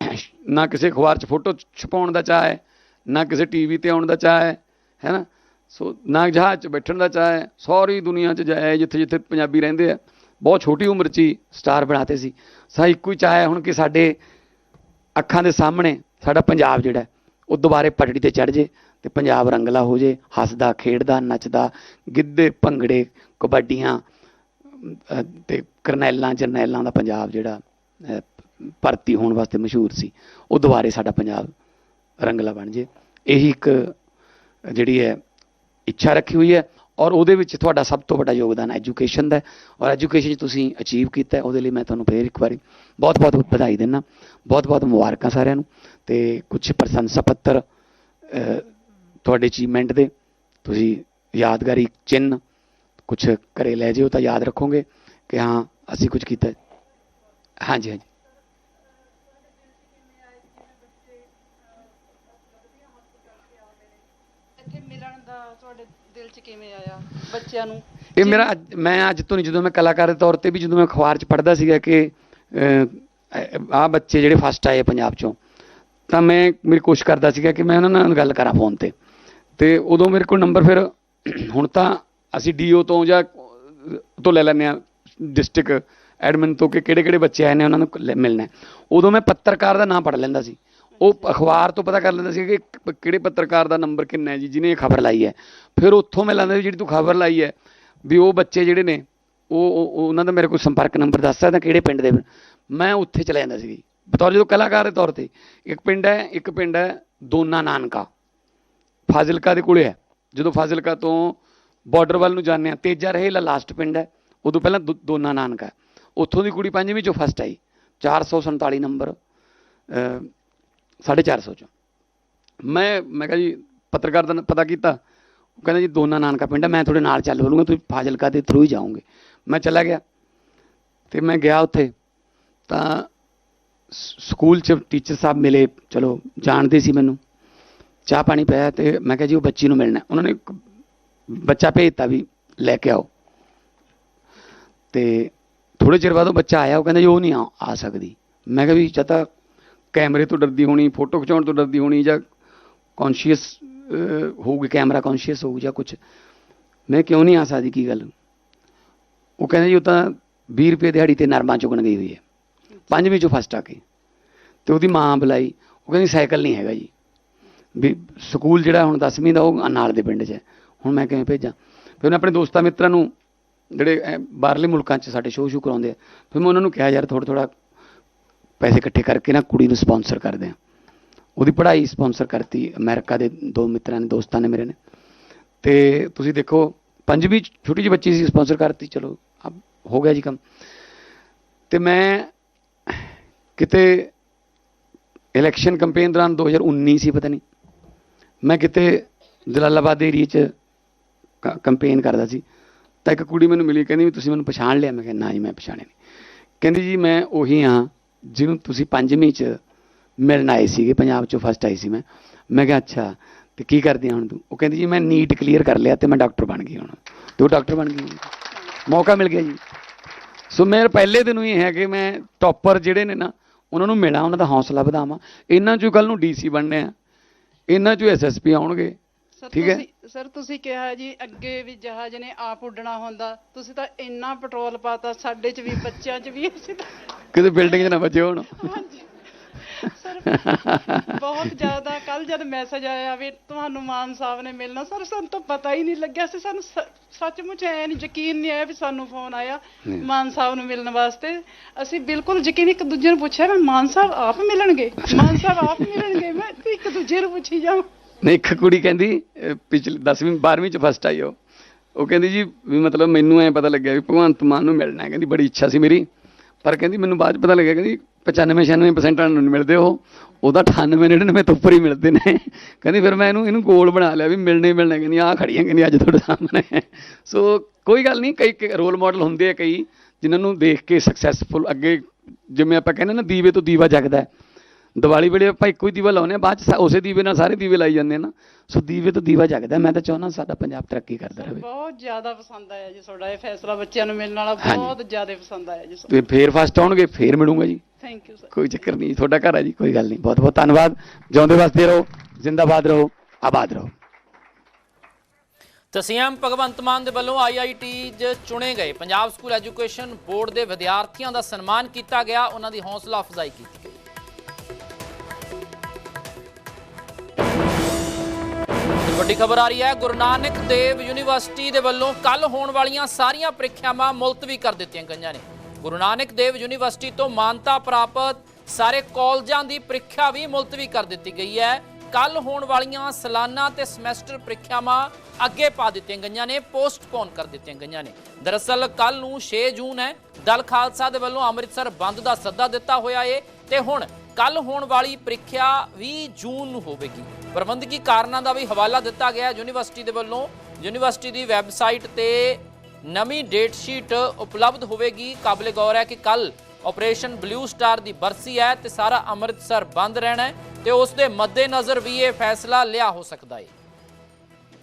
ਨਾ ਕਿਸੇ ਅਖਬਾਰ 'ਚ ਫੋਟੋ ਛਪਾਉਣ ਦਾ ਚਾਹ ਹੈ, ਨਾ ਕਿਸੇ ਟੀਵੀ ਤੇ ਆਉਣ ਦਾ ਚਾਹ ਹੈ ਹੈ ਨਾ? ਸੋ ਨਾ ਜਹਾਜ਼ 'ਚ ਬੈਠਣ ਦਾ ਚਾਹ ਹੈ, ਸਾਰੀ ਦੁਨੀਆ 'ਚ ਜਾਏ ਜਿੱਥੇ ਜਿੱਥੇ ਪੰਜਾਬੀ ਰਹਿੰਦੇ ਆ ਬਹੁਤ ਛੋਟੀ ਉਮਰ 'ਚ ਹੀ ਸਟਾਰ ਬਣਾਤੇ ਸੀ। ਸਾ ਇੱਕੋ ਹੀ ਚਾਹਿਆ ਹੁਣ ਕਿ ਸਾਡੇ ਅੱਖਾਂ ਦੇ ਸਾਹਮਣੇ ਸਾਡਾ ਪੰਜਾਬ ਜਿਹੜਾ ਉਹ ਦੁਬਾਰੇ ਪਟੜੀ ਤੇ ਚੜ ਜੇ ਤੇ ਪੰਜਾਬ ਰੰਗਲਾ ਹੋ ਜੇ ਹੱਸਦਾ ਖੇਡਦਾ ਨੱਚਦਾ ਗਿੱਧੇ ਭੰਗੜੇ ਕਬੱਡੀਆਂ ਅਹ, ਤੇ ਕਰਨੈਲਾਂ ਜਰਨੈਲਾਂ ਦਾ ਪੰਜਾਬ ਜਿਹੜਾ ਭਰਤੀ ਹੋਣ ਵਾਸਤੇ ਮਸ਼ਹੂਰ ਸੀ ਉਹ ਦੁਬਾਰੇ ਸਾਡਾ ਪੰਜਾਬ ਰੰਗਲਾ ਬਣ ਜੇ। ਇਹੀ ਇੱਕ ਜਿਹੜੀ ਹੈ ਇੱਛਾ ਰੱਖੀ ਹੋਈ ਹੈ। ਔਰ ਉਹਦੇ ਵਿੱਚ ਤੁਹਾਡਾ ਸਭ ਤੋਂ ਵੱਡਾ ਯੋਗਦਾਨ ਐਜੂਕੇਸ਼ਨ ਦਾ ਔਰ ਐਜੂਕੇਸ਼ਨ 'ਚ ਤੁਸੀਂ ਅਚੀਵ ਕੀਤਾ ਉਹਦੇ ਲਈ ਮੈਂ ਤੁਹਾਨੂੰ ਫੇਰ ਇੱਕ ਵਾਰੀ ਬਹੁਤ ਬਹੁਤ ਵਧਾਈ ਦਿੰਦਾ। ਬਹੁਤ ਬਹੁਤ ਮੁਬਾਰਕਾਂ ਸਾਰਿਆਂ ਨੂੰ। ਤੇ ਕੁਝ ਪ੍ਰਸ਼ੰਸਾ ਪੱਤਰ ਤੁਹਾਡੇ ਅਚੀਵਮੈਂਟ ਦੇ, ਤੁਸੀਂ ਯਾਦਗਾਰੀ ਚਿੰਨ੍ਹ ਕੁਝ ਘਰੇ ਲੈ ਜਿਓ ਤਾਂ ਯਾਦ ਰੱਖੋਗੇ ਕਿ ਹਾਂ, ਅਸੀਂ ਕੁਝ ਕੀਤਾ ਹਾਂਜੀ ਹਾਂਜੀ ਇੱਥੇ ਮਿਲਣ ਦਾ ਤੁਹਾਡੇ ਦਿਲ 'ਚ ਕਿਵੇਂ ਆਇਆ ਬੱਚਿਆਂ ਨੂੰ? ਇਹ ਮੇਰਾ ਅੱਜ- ਮੈਂ ਅੱਜ ਤੋਂ ਨਹੀਂ, ਜਦੋਂ ਮੈਂ ਕਲਾਕਾਰ ਦੇ ਤੌਰ ਤੇ ਵੀ ਜਦੋਂ ਮੈਂ ਅਖਬਾਰ 'ਚ ਪੜ੍ਹਦਾ ਸੀਗਾ ਕਿ ਆ ਬੱਚੇ ਜਿਹੜੇ ਫਸਟ ਆਏ ਪੰਜਾਬ 'ਚੋਂ, ਤਾਂ ਮੈਂ ਮੇਰੀ ਕੋਸ਼ਿਸ਼ ਕਰਦਾ ਸੀਗਾ ਕਿ ਮੈਂ ਉਹਨਾਂ ਨਾਲ ਗੱਲ ਕਰਾਂ ਫੋਨ ਤੇ। ਤੇ ਉਦੋਂ ਮੇਰੇ ਕੋਲ ਨੰਬਰ ਫਿਰ ਹੁਣ ਤਾਂ ਅਸੀਂ ਡੀਓ ਤੋਂ ਜਾਂ ਤੋਂ ਲੈ ਲੈਂਦੇ ਆ ਡਿਸਟ੍ਰਿਕਟ ਐਡਮਿਨ ਤੋਂ ਕਿ ਕਿਹੜੇ ਕਿਹੜੇ ਬੱਚੇ ਆਏ ਨੇ ਉਹਨਾਂ ਨੂੰ ਲੈ- ਮਿਲਣਾ ਹੈ। ਉਦੋਂ ਮੈਂ ਪੱਤਰਕਾਰ ਦਾ ਨਾਮ ਪੜ੍ਹ ਲੈਂਦਾ ਸੀ। ਉਹ ਅਖਬਾਰ ਤੋਂ ਪਤਾ ਕਰ ਲੈਂਦਾ ਸੀ ਕਿ ਕਿਹੜੇ ਪੱਤਰਕਾਰ ਦਾ ਨੰਬਰ ਕਿੰਨਾ ਹੈ ਜੀ, ਜਿਹਨੇ ਇਹ ਖਬਰ ਲਾਈ ਹੈ। ਫਿਰ ਉੱਥੋਂ ਮੈਂ ਲੈਂਦਾ ਸੀ, ਜਿਹੜੀ ਤੂੰ ਖਬਰ ਲਾਈ ਹੈ, ਵੀ ਉਹ ਬੱਚੇ ਜਿਹੜੇ ਨੇ, ਉਹ, ਉਹ- ਉਹਨਾਂ ਦਾ ਮੇਰੇ ਕੋਲ ਸੰਪਰਕ ਨੰਬਰ ਦੱਸ ਸਕਦਾ ਕਿਹੜੇ ਪਿੰਡ ਦੇ। ਮੈਂ ਉੱਥੇ ਚਲਾ ਜਾਂਦਾ ਸੀ। ਬਤੌਰ ਜਦੋਂ ਕਲਾਕਾਰ ਦੇ ਤੌਰ ਤੇ, ਇੱਕ ਪਿੰਡ ਹੈ, ਇੱਕ ਪਿੰਡ ਹੈ, ਦੋਨਾ ਨਾਨਕਾ। ਫਾਜ਼ਿਲਕਾ ਦੇ ਕੋਲੇ ਹੈ। ਜਦੋਂ ਫਾਜ਼ਿਲਕਾ ਤੋਂ ਬਾਰਡਰ ਵੱਲ ਨੂੰ ਜਾਂਦੇ ਆ ਤੇਜਾ ਰਹੇਲਾ ਲਾਸਟ ਪਿੰਡ ਹੈ, ਉਦੋਂ ਪਹਿਲਾਂ ਦੋ- ਦੋਨਾ ਨਾਨਕਾ ਉੱਥੋਂ ਦੀ ਕੁੜੀ ਪੰਜਵੀਂ ਚੋਂ ਫਸਟ ਆਈ। 447 ਨੰਬਰ ਅਹ, ਸਾਢੇ ਚਾਰ ਸੌ ਚੋਂ। ਮੈਂ ਮੈਂ ਕਿਹਾ ਜੀ ਪੱਤਰਕਾਰ ਦਾ ਪਤਾ ਕੀਤਾ। ਉਹ ਕਹਿੰਦਾ ਜੀ ਦੋਨਾ ਨਾਨਕਾ ਪਿੰਡ ਹੈ ਮੈਂ ਤੁਹਾਡੇ ਨਾਲ ਚੱਲ ਵਲੂੰਗਾ ਤੁਸੀਂ ਫਾਜ਼ਿਲਕਾ ਦੇ ਥਰੂ ਹੀ ਜਾਓਗੇ। ਮੈਂ ਚਲਾ ਗਿਆ। ਤੇ ਮੈਂ ਗਿਆ ਉੱਥੇ। ਤਾਂ ਸਕੂਲ 'ਚ ਟੀਚਰ ਸਾਹਿਬ ਮਿਲੇ। ਚਲੋ ਜਾਣਦੇ ਸੀ ਮੈਨੂੰ। ਚਾਹ ਪਾਣੀ ਪਿਆ ਤੇ ਮੈਂ ਕਿਹਾ ਜੀ ਉਹ ਬੱਚੀ ਨੂੰ ਮਿਲਣਾ। ਉਹਨਾਂ ਨੇ ਇੱਕ ਬੱਚਾ ਭੇਜਤਾ ਵੀ ਲੈ ਕੇ ਆਓ। ਤੇ ਥੋੜੇ ਚਿਰ ਬਾਅਦ ਉਹ ਬੱਚਾ ਆਇਆ। ਉਹ ਕਹਿੰਦਾ ਜੀ ਉਹ ਨਹੀਂ ਆ ਆ ਸਕਦੀ। ਮੈਂ ਕਿਹਾ ਵੀ ਜਾਂ ਕੈਮਰੇ ਤੋਂ ਡਰਦੀ ਹੋਣੀ, ਫੋਟੋ ਖਿਚਾਉਣ ਤੋਂ ਡਰਦੀ ਹੋਣੀ ਜਾਂ ਕੌਨਸ਼ੀਅਸ ਹੋਊਗੀ, ਕੈਮਰਾ ਕੌਨਸ਼ੀਅਸ ਹੋਊ ਜਾਂ ਕੁਝ ਮੈਂ ਕਿਉਂ ਨਹੀਂ ਆ ਸਕਦੀ ਕੀ ਗੱਲ? ਉਹ ਕਹਿੰਦਾ ਜੀ ਉਹ ਤਾਂ 20 ਰੁਪਏ ਦਿਹਾੜੀ ਤੇ ਨਰਮਾ ਚੁਗਣ ਗਈ ਹੋਈ ਹੈ। ਪੰਜਵੀਂ ਚੋਂ ਫਸਟ ਆ ਕੇ। ਤੇ ਉਹਦੀ ਮਾਂ ਬੁਲਾਈ। ਉਹ ਕਹਿੰਦੀ ਸਾਈਕਲ ਨਹੀਂ ਹੈਗਾ ਜੀ। ਵੀ ਸਕੂਲ ਜਿਹੜਾ ਹੁਣ 10ਵੀਂ ਦਾ ਉਹ ਨਾਲ ਦੇ ਪਿੰਡ 'ਚ ਹੈ। ਹੁਣ ਮੈਂ ਕਿਵੇਂ ਭੇਜਾਂ? ਫਿਰ ਉਹਨੇ ਆਪਣੇ ਦੋਸਤਾਂ ਮਿੱਤਰਾਂ ਨੂੰ ਜਿਹੜੇ ਬਾਹਰਲੇ ਮੁਲਕਾਂ 'ਚ ਸਾਡੇ ਸ਼ੋਅ ਸ਼ੂ ਕਰਾਉਂਦੇ ਆ। ਫਿਰ ਮੈਂ ਉਹਨਾਂ ਨੂੰ ਕਿਹਾ, ਯਾਰ ਥੋੜਾ ਥੋੜਾ ਪੈਸੇ ਇਕੱਠੇ ਕਰਕੇ ਨਾ ਕੁੜੀ ਨੂੰ ਸਪਾਂਸਰ ਕਰਦੇ ਆ। ਉਹਦੀ ਪੜ੍ਹਾਈ ਸਪਾਂਸਰ ਕਰਤੀ ਅਮਰੀਕਾ ਦੇ ਦੋ ਮਿੱਤਰਾਂ ਨੇ, ਦੋਸਤਾਂ ਨੇ ਮੇਰੇ ਨੇ। ਤੇ ਤੁਸੀਂ ਦੇਖੋ ਪੰਜਵੀਂ ਛੋਟੀ ਜਿਹੀ ਬੱਚੀ ਸੀ ਸਪਾਂਸਰ ਕਰਤੀ, ਚਲੋ ਅਬ ਹੋ ਗਿਆ ਜੀ ਕੰਮ। ਤੇ ਮੈਂ ਕਿਤੇ ਇਲੈਕਸ਼ਨ ਕੈਂਪੇਨ ਦੌਰਾਨ 2019 ਸੀ, ਪਤਾ ਨਹੀਂ। ਮੈਂ ਕਿਤੇ ਜਲਾਲਾਬਾਦ ਏਰੀਏ 'ਚ ਕੈਂਪੇਨ ਕਰਦਾ ਸੀ। ਤਾਂ ਇੱਕ ਕੁੜੀ ਮੈਨੂੰ ਮਿਲੀ, ਕਹਿੰਦੀ ਵੀ ਤੁਸੀਂ ਮੈਨੂੰ ਪਛਾਣ ਲਿਆ। ਮੈਂ ਕਿਹਾ, ਨਾ ਜੀ, ਮੈਂ ਪਛਾਣਿਆ ਨਹੀਂ ਕਹਿੰਦੀ ਜੀ, ਮੈਂ ਉਹੀ ਹਾਂ। ਜਿਵੇਂ ਤੁਸੀਂ ਪੰਜਵੀਂ 'ਚ ਮਿਲਣ ਆਏ ਸੀਗੇ, ਪੰਜਾਬ 'ਚੋਂ ਫਸਟ ਆਈ ਸੀ ਮੈਂ ਮੈਂ ਕਿਹਾ ਅੱਛਾ, ਤੇ ਕੀ ਕਰਦੀ ਹਾਂ ਹੁਣ ਤੂੰ? ਉਹ ਕਹਿੰਦੀ ਜੀ, ਮੈਂ ਨੀਟ ਕਲੀਅਰ ਕਰ ਲਿਆ ਤੇ ਮੈਂ ਡਾਕਟਰ ਬਣ ਗਈ ਹੁਣ। ਤੇ ਉਹ ਡਾਕਟਰ ਬਣ ਗਈ? ਮੌਕਾ ਮਿਲ ਗਿਆ ਜੀ। ਸੋ ਮੇਰੇ ਪਹਿਲੇ ਦਿਨ ਹੀ ਹੈ ਕਿ ਮੈਂ ਟੌਪਰ ਜਿਹੜੇ ਨੇ ਨਾ, ਉਹਨਾਂ ਨੂੰ ਮਿਲਾਂ, ਉਹਨਾਂ ਦਾ ਹੌਸਲਾ ਵਧਾਵਾਂ। ਇਹਨਾਂ ਚੋਂ ਕੱਲ ਨੂੰ ਡੀਸੀ ਬਣਨੇ ਆ। ਇਹਨਾਂ ਚੋਂ ਐਸਐਸਪੀ ਆਉਣਗੇ। ਠੀਕ ਹੈ। ਸਰ ਤੁਸੀਂ ਕਿਹਾ ਜੀ ਅੱਗੇ ਵੀ ਜਹਾਜ਼ ਨੇ ਆਪ ਉੱਡਣਾ ਹੁੰਦਾ। ਤੁਸੀਂ ਤਾਂ ਇੰਨਾ ਪੈਟਰੋਲ ਪਾਤਾ ਸਾਡੇ 'ਚ ਵੀ ਬੱਚਿਆਂ 'ਚ ਵੀ ਅਸੀਂ ਤਾਂ ਕਿਤੇ ਬਿਲਡਿੰਗ 'ਚ ਨਾ ਵੱਜੇ ਹੋਣ। ਹਾਂਜੀ। ਸਰ ਬਹੁਤ ਜ਼ਿਆਦਾ ਕੱਲ ਜਦ ਮੈਸੇਜ ਆਇਆ ਵੀ ਤੁਹਾਨੂੰ ਮਾਨ ਸਾਹਿਬ ਨੇ ਮਿਲਣਾ ਸਰ ਸਾਨੂੰ ਤਾਂ ਪਤਾ ਹੀ ਨਹੀਂ ਲੱਗਿਆ। ਸੀ ਸਾਨੂੰ ਸੱਚਮੁੱਚ ਐ ਨਹੀਂ ਯਕੀਨ ਨਹੀਂ ਆਇਆ ਵੀ ਸਾਨੂੰ ਫੋਨ ਆਇਆ। ਮਾਨ ਸਾਹਿਬ ਨੂੰ ਮਿਲਣ ਵਾਸਤੇ। ਅਸੀਂ ਬਿਲਕੁਲ ਯਕੀਨ ਇੱਕ ਦੂਜੇ ਨੂੰ ਪੁੱਛਿਆ ਵੀ ਮਾਨ ਸਾਹਿਬ ਆਪ ਮਿਲਣਗੇ? ਮਾਨ ਸਾਹਿਬ ਆਪ ਮਿਲਣਗੇ? ਮੈਂ ਇੱਕ ਦੂਜੇ ਨੂੰ ਪੁੱਛੀ ਜਾਵਾਂ। ਨਹੀਂ, ਇੱਕ ਕੁੜੀ ਕਹਿੰਦੀ, ਅਹ ਪਿਛਲੀ 10ਵੀਂ 12ਵੀਂ 'ਚ ਫਸਟ ਆਈ ਉਹ। ਉਹ ਕਹਿੰਦੀ ਜੀ ਵੀ ਮਤਲਬ ਮੈਨੂੰ ਐ ਪਤਾ ਲੱਗਿਆ ਵੀ ਭਗਵੰਤ ਮਾਨ ਨੂੰ ਮਿਲਣਾ ਹੈ। ਕਹਿੰਦੀ ਬੜੀ ਇੱਛਾ ਸੀ ਮੇਰੀ। ਪਰ ਕਹਿੰਦੀ ਮੈਨੂੰ ਬਾਅਦ 'ਚ ਪਤਾ ਲੱਗਿਆ, ਕਹਿੰਦੀ 95 96% ਨੂੰ ਨਹੀਂ ਮਿਲਦੇ ਉਹ। ਉਹਦਾ 98 99 ਤੋਂ ਉੱਪਰ ਹੀ ਮਿਲਦੇ ਨੇ। ਕਹਿੰਦੀ ਫਿਰ ਮੈਂ ਇਹਨੂੰ ਇਹਨੂੰ ਗੋਲ ਬਣਾ ਲਿਆ ਵੀ ਮਿਲਣੇ ਮਿਲਣੇ ਕਹਿੰਦੀ ਆਹ ਖੜੀਆਂ, ਕਹਿੰਦੀ ਅੱਜ ਤੁਹਾਡੇ ਸਾਹਮਣੇ। ਸੋ ਕੋਈ ਗੱਲ ਨਹੀਂ, ਕਈ ਰੋਲ ਮਾਡਲ ਹੁੰਦੇ ਆ ਕਈ, ਜਿਨ੍ਹਾਂ ਨੂੰ ਦੇਖ ਕੇ ਸਕਸੈਸਫੁਲ ਅੱਗੇ ਜਿਵੇਂ ਆਪਾਂ ਕਹਿੰਦੇ ਨਾ, ਦੀਵੇ ਤੋਂ ਦੀਵਾ ਜਗਦਾ ਦੀਵਾਲੀ ਵੇਲੇ ਆਪਾਂ ਇੱਕੋ ਹੀ ਦੀਵਾ ਲਾਉਂਦੇ ਆ ਬਾਅਦ ਚ ਉਸੇ ਦੀਵੇ ਨਾਲ ਸਾਰੇ ਦੀਵੇ ਲਾਈ ਜਾਂਦੇ ਆ ਨਾ। ਸੋ ਦੀਵੇ ਤੋਂ ਦੀਵਾ ਜਗਦਾ ਮੈਂ ਤਾਂ ਚਾਹੁੰਦਾ ਸਾਡਾ ਪੰਜਾਬ ਤਰੱਕੀ ਕਰਦਾ ਰਹੇ। ਬਹੁਤ ਜ਼ਿਆਦਾ ਪਸੰਦ ਆਇਆ ਜੀ ਤੁਹਾਡਾ ਇਹ ਫੈਸਲਾ ਬੱਚਿਆਂ ਨੂੰ ਮਿਲਣ ਵਾਲਾ। ਬਹੁਤ ਜ਼ਿਆਦਾ ਪਸੰਦ ਆਇਆ ਜੀ ਤੇ ਫੇਰ ਫਸਟ ਆਉਣਗੇ ਫੇਰ ਮਿਲੂੰਗਾ ਜੀ। ਥੈਂਕ ਯੂ ਸਰ ਕੋਈ ਚੱਕਰ ਨਹੀਂ ਤੁਹਾਡਾ ਘਰ ਹੈ ਜੀ ਕੋਈ ਗੱਲ ਨਹੀਂ। ਬਹੁਤ ਬਹੁਤ ਧੰਨਵਾਦ। ਜਿਉਂਦੇ ਰਹੋ ਜ਼ਿੰਦਾਬਾਦ ਰਹੋ ਆਬਾਦ ਰਹੋ। ਤਾਂ ਸੀਐਮ ਭਗਵੰਤ ਮਾਨ ਦੇ ਵੱਲੋਂ ਆਈਆਈਟੀ 'ਚ ਚੁਣੇ ਗਏ। ਪੰਜਾਬ ਸਕੂਲ ਐਜੂਕੇਸ਼ਨ ਬੋਰਡ ਦੇ ਵਿਦਿਆਰਥੀਆਂ ਦਾ ਸਨਮਾਨ ਕੀਤਾ ਗਿਆ। ਉਹਨਾਂ ਦੀ ਹੌਸਲਾ ਅਫਜ਼ਾਈ ਕੀਤੀ ਗਈ। ਵੱਡੀ ਖਬਰ ਆ ਰਹੀ ਹੈ। ਗੁਰੂ ਨਾਨਕ ਦੇਵ ਯੂਨੀਵਰਸਿਟੀ ਦੇ ਵੱਲੋਂ ਕੱਲ ਹੋਣ ਵਾਲੀਆਂ ਸਾਰੀਆਂ ਪ੍ਰੀਖਿਆਵਾਂ ਮੁਲਤਵੀ ਕਰ ਦਿੱਤੀਆਂ ਗਈਆਂ ਨੇ। ਗੁਰੂ ਨਾਨਕ ਦੇਵ ਯੂਨੀਵਰਸਿਟੀ ਤੋਂ ਮਾਨਤਾ ਪ੍ਰਾਪਤ ਸਾਰੇ ਕਾਲਜਾਂ ਦੀ ਪ੍ਰੀਖਿਆ ਵੀ ਮੁਲਤਵੀ ਕਰ ਦਿੱਤੀ ਗਈ ਹੈ। ਕੱਲ ਹੋਣ ਵਾਲੀਆਂ ਸਾਲਾਨਾ ਤੇ ਸਮੈਸਟਰ ਪ੍ਰੀਖਿਆਵਾਂ ਅੱਗੇ ਪਾ ਦਿੱਤੀਆਂ ਗਈਆਂ ਨੇ, ਪੋਸਟਪੋਨ ਕਰ ਦਿੱਤੀਆਂ ਗਈਆਂ ਨੇ। ਦਰਅਸਲ ਕੱਲ ਨੂੰ 6 ਜੂਨ ਹੈ। ਦਲ ਖਾਲਸਾ ਦੇ ਵੱਲੋਂ ਅੰਮ੍ਰਿਤਸਰ ਬੰਦ ਦਾ ਸੱਦਾ ਦਿੱਤਾ ਹੋਇਆ ਏ ਤੇ ਹੁਣ ਕੱਲ ਹੋਣ ਵਾਲੀ ਪ੍ਰੀਖਿਆ 20 ਜੂਨ ਨੂੰ ਹੋਵੇਗੀ। ਪ੍ਰਬੰਧਕੀ ਕਾਰਨਾਂ ਦਾ ਵੀ ਹਵਾਲਾ ਦਿੱਤਾ ਗਿਆ ਯੂਨੀਵਰਸਿਟੀ ਦੇ ਵੱਲੋਂ। ਯੂਨੀਵਰਸਿਟੀ ਦੀ ਵੈਬਸਾਈਟ ਤੇ ਨਵੀਂ ਡੇਟ ਸ਼ੀਟ ਉਪਲਬਧ ਹੋਵੇਗੀ। ਕਾਬਲੇ ਗੌਰ ਹੈ ਕਿ ਕੱਲ ਆਪਰੇਸ਼ਨ ਬਲੂ ਸਟਾਰ ਦੀ ਬਰਸੀ ਹੈ ਤੇ ਸਾਰਾ ਅੰਮ੍ਰਿਤਸਰ ਬੰਦ ਰਹਿਣਾ ਹੈ ਤੇ ਉਸ ਦੇ ਮੱਦੇਨਜ਼ਰ ਵੀ ਇਹ ਫੈਸਲਾ ਲਿਆ ਹੋ ਸਕਦਾ ਹੈ।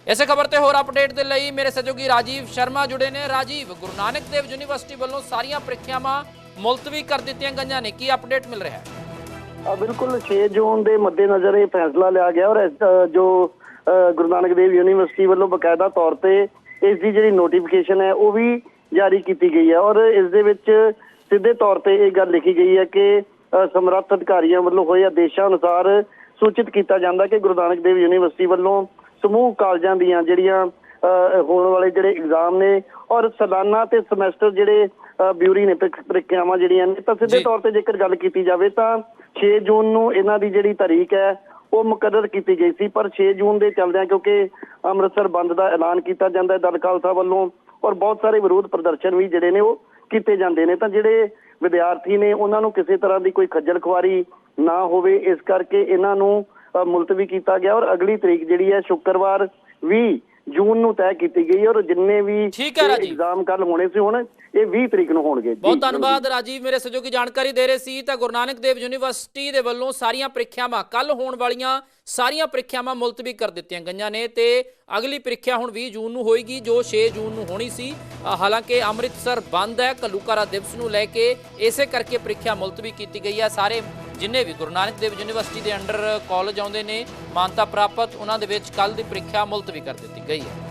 ਇਸੇ ਖਬਰ ਤੇ ਹੋਰ ਅਪਡੇਟ ਦੇ ਲਈ ਮੇਰੇ ਸਹਿਯੋਗੀ ਰਾਜੀਵ ਸ਼ਰਮਾ ਜੁੜੇ ਨੇ। ਰਾਜੀਵ, ਗੁਰੂ ਨਾਨਕ ਦੇਵ ਯੂਨੀਵਰਸਿਟੀ ਵੱਲੋਂ ਸਾਰੀਆਂ ਪ੍ਰੀਖਿਆਵਾਂ ਮੁਲਤਵੀ ਕਰ ਦਿੱਤੀਆਂ ਗਈਆਂ ਨੇ। ਕੀ ਅਪਡੇਟ ਮਿਲ ਰਿਹਾ ਹੈ? ਬਿਲਕੁਲ 6 ਜੂਨ ਦੇ ਮੱਦੇਨਜ਼ਰ ਇਹ ਫੈਸਲਾ ਲਿਆ ਗਿਆ ਔਰ ਜੋ ਗੁਰੂ ਨਾਨਕ ਦੇਵ ਯੂਨੀਵਰਸਿਟੀ ਵੱਲੋਂ ਬਕਾਇਦਾ ਤੌਰ ਤੇ ਇਸ ਦੀ ਜਿਹੜੀ ਨੋਟੀਫਿਕੇਸ਼ਨ ਹੈ, ਉਹ ਵੀ ਜਾਰੀ ਕੀਤੀ ਗਈ ਹੈ ਔਰ ਇਸ ਦੇ ਵਿੱਚ ਸਿੱਧੇ ਤੌਰ ਤੇ ਇਹ ਗੱਲ ਲਿਖੀ ਗਈ ਹੈ ਕਿ ਸਮਰੱਥ ਅਧਿਕਾਰੀਆਂ ਵੱਲੋਂ ਹੋਏ ਆਦੇਸ਼ਾਂ ਅਨੁਸਾਰ ਸੂਚਿਤ ਕੀਤਾ ਜਾਂਦਾ ਕਿ ਗੁਰੂ ਨਾਨਕ ਦੇਵ ਯੂਨੀਵਰਸਿਟੀ ਵੱਲੋਂ ਸਮੂਹ ਕਾਲਜਾਂ ਦੀਆਂ ਜਿਹੜੀਆਂ ਹੋਣ ਵਾਲੇ ਜਿਹੜੇ ਐਗਜ਼ਾਮ ਨੇ ਔਰ ਸਾਲਾਨਾ ਤੇ ਸਮੈਸਟਰ ਜਿਹੜੇ ਬਿਊਰੀ ਨੇ ਪ੍ਰੀਖ- ਪ੍ਰੀਖਿਆਵਾਂ ਜਿਹੜੀਆਂ ਨੇ ਤਾਂ ਸਿੱਧੇ। ਤੌਰ ਤੇ ਜੇਕਰ ਗੱਲ ਕੀਤੀ ਜਾਵੇ ਤਾਂ 6 ਜੂਨ ਨੂੰ ਇਹਨਾਂ ਦੀ ਜਿਹੜੀ ਤਾਰੀਖ ਹੈ ਉਹ ਮੁਕਰਰ ਕੀਤੀ ਗਈ ਸੀ ਪਰ 6 ਜੂਨ ਦੇ ਚੱਲਦਿਆਂ ਕਿਉਂਕਿ ਅੰਮ੍ਰਿਤਸਰ ਬੰਦ ਦਾ ਐਲਾਨ ਕੀਤਾ ਜਾਂਦਾ ਹੈ ਦਲ ਖਾਲਸਾ ਵੱਲੋਂ ਔਰ ਬਹੁਤ ਸਾਰੇ ਵਿਰੋਧ ਪ੍ਰਦਰਸ਼ਨ ਵੀ ਜਿਹੜੇ ਨੇ ਉਹ ਕੀਤੇ ਜਾਂਦੇ ਨੇ ਤਾਂ ਜਿਹੜੇ ਵਿਦਿਆਰਥੀ ਨੇ ਉਹਨਾਂ ਨੂੰ ਕਿਸੇ ਤਰ੍ਹਾਂ ਦੀ ਕੋਈ ਖੱਜਲ ਖੁਆਰੀ ਨਾ ਹੋਵੇ ਇਸ ਕਰਕੇ ਇਹਨਾਂ ਨੂੰ ਮੁਲਤਵੀ ਕੀਤਾ ਗਿਆ ਔਰ ਅਗਲੀ ਤਰੀਕ ਜਿਹੜੀ ਹੈ ਸ਼ੁੱਕਰਵਾਰ 20 ਜੂਨ ਨੂੰ ਤੈਅ ਕੀਤੀ ਗਈ ਔਰ ਜਿੰਨੇ ਵੀ। ਐਗਜ਼ਾਮ ਕੱਲ ਹੋਣੇ ਸੀ ਹੁਣ ਇਹ 20 ਤਰੀਕ ਨੂੰ ਹੋਣਗੇ। ਬਹੁਤ ਧੰਨਵਾਦ ਰਾਜੀਵ ਮੇਰੇ ਸਹਿਯੋਗੀ ਜਾਣਕਾਰੀ ਦੇ ਰਹੇ ਸੀ ਤਾਂ ਗੁਰੂ ਨਾਨਕ ਦੇਵ ਯੂਨੀਵਰਸਿਟੀ ਦੇ ਵੱਲੋਂ ਸਾਰੀਆਂ ਪ੍ਰੀਖਿਆਵਾਂ ਕੱਲ ਹੋਣ ਵਾਲੀਆਂ ਸਾਰੀਆਂ ਪ੍ਰੀਖਿਆਵਾਂ ਮੁਲਤਵੀ ਕਰ ਦਿੱਤੀਆਂ ਗਈਆਂ ਨੇ ਤੇ ਅਗਲੀ ਪ੍ਰੀਖਿਆ ਹੁਣ 20 ਜੂਨ ਨੂੰ ਹੋਏਗੀ ਜੋ 6 ਜੂਨ ਨੂੰ ਹੋਣੀ ਸੀ। ਹਾਲਾਂਕਿ ਅੰਮ੍ਰਿਤਸਰ ਬੰਦ ਹੈ ਕੱਲੂਕਾਰਾ ਦਿਵਸ ਨੂੰ ਲੈ ਕੇ ਇਸੇ ਕਰਕੇ ਪ੍ਰੀਖਿਆ ਮੁਲਤਵੀ ਕੀਤੀ ਗਈ ਹੈ। ਸਾਰੇ ਜਿੰਨੇ ਵੀ ਗੁਰੂ ਨਾਨਕ ਦੇਵ ਯੂਨੀਵਰਸਿਟੀ ਦੇ ਅੰਡਰ ਕਾਲਜ ਆਉਂਦੇ ਨੇ ਮਾਨਤਾ ਪ੍ਰਾਪਤ ਉਹਨਾਂ ਦੇ ਵਿੱਚ ਕੱਲ ਦੀ ਪ੍ਰੀਖਿਆ ਮੁਲਤਵੀ ਕਰ ਦਿੱਤੀ ਗਈ ਹੈ।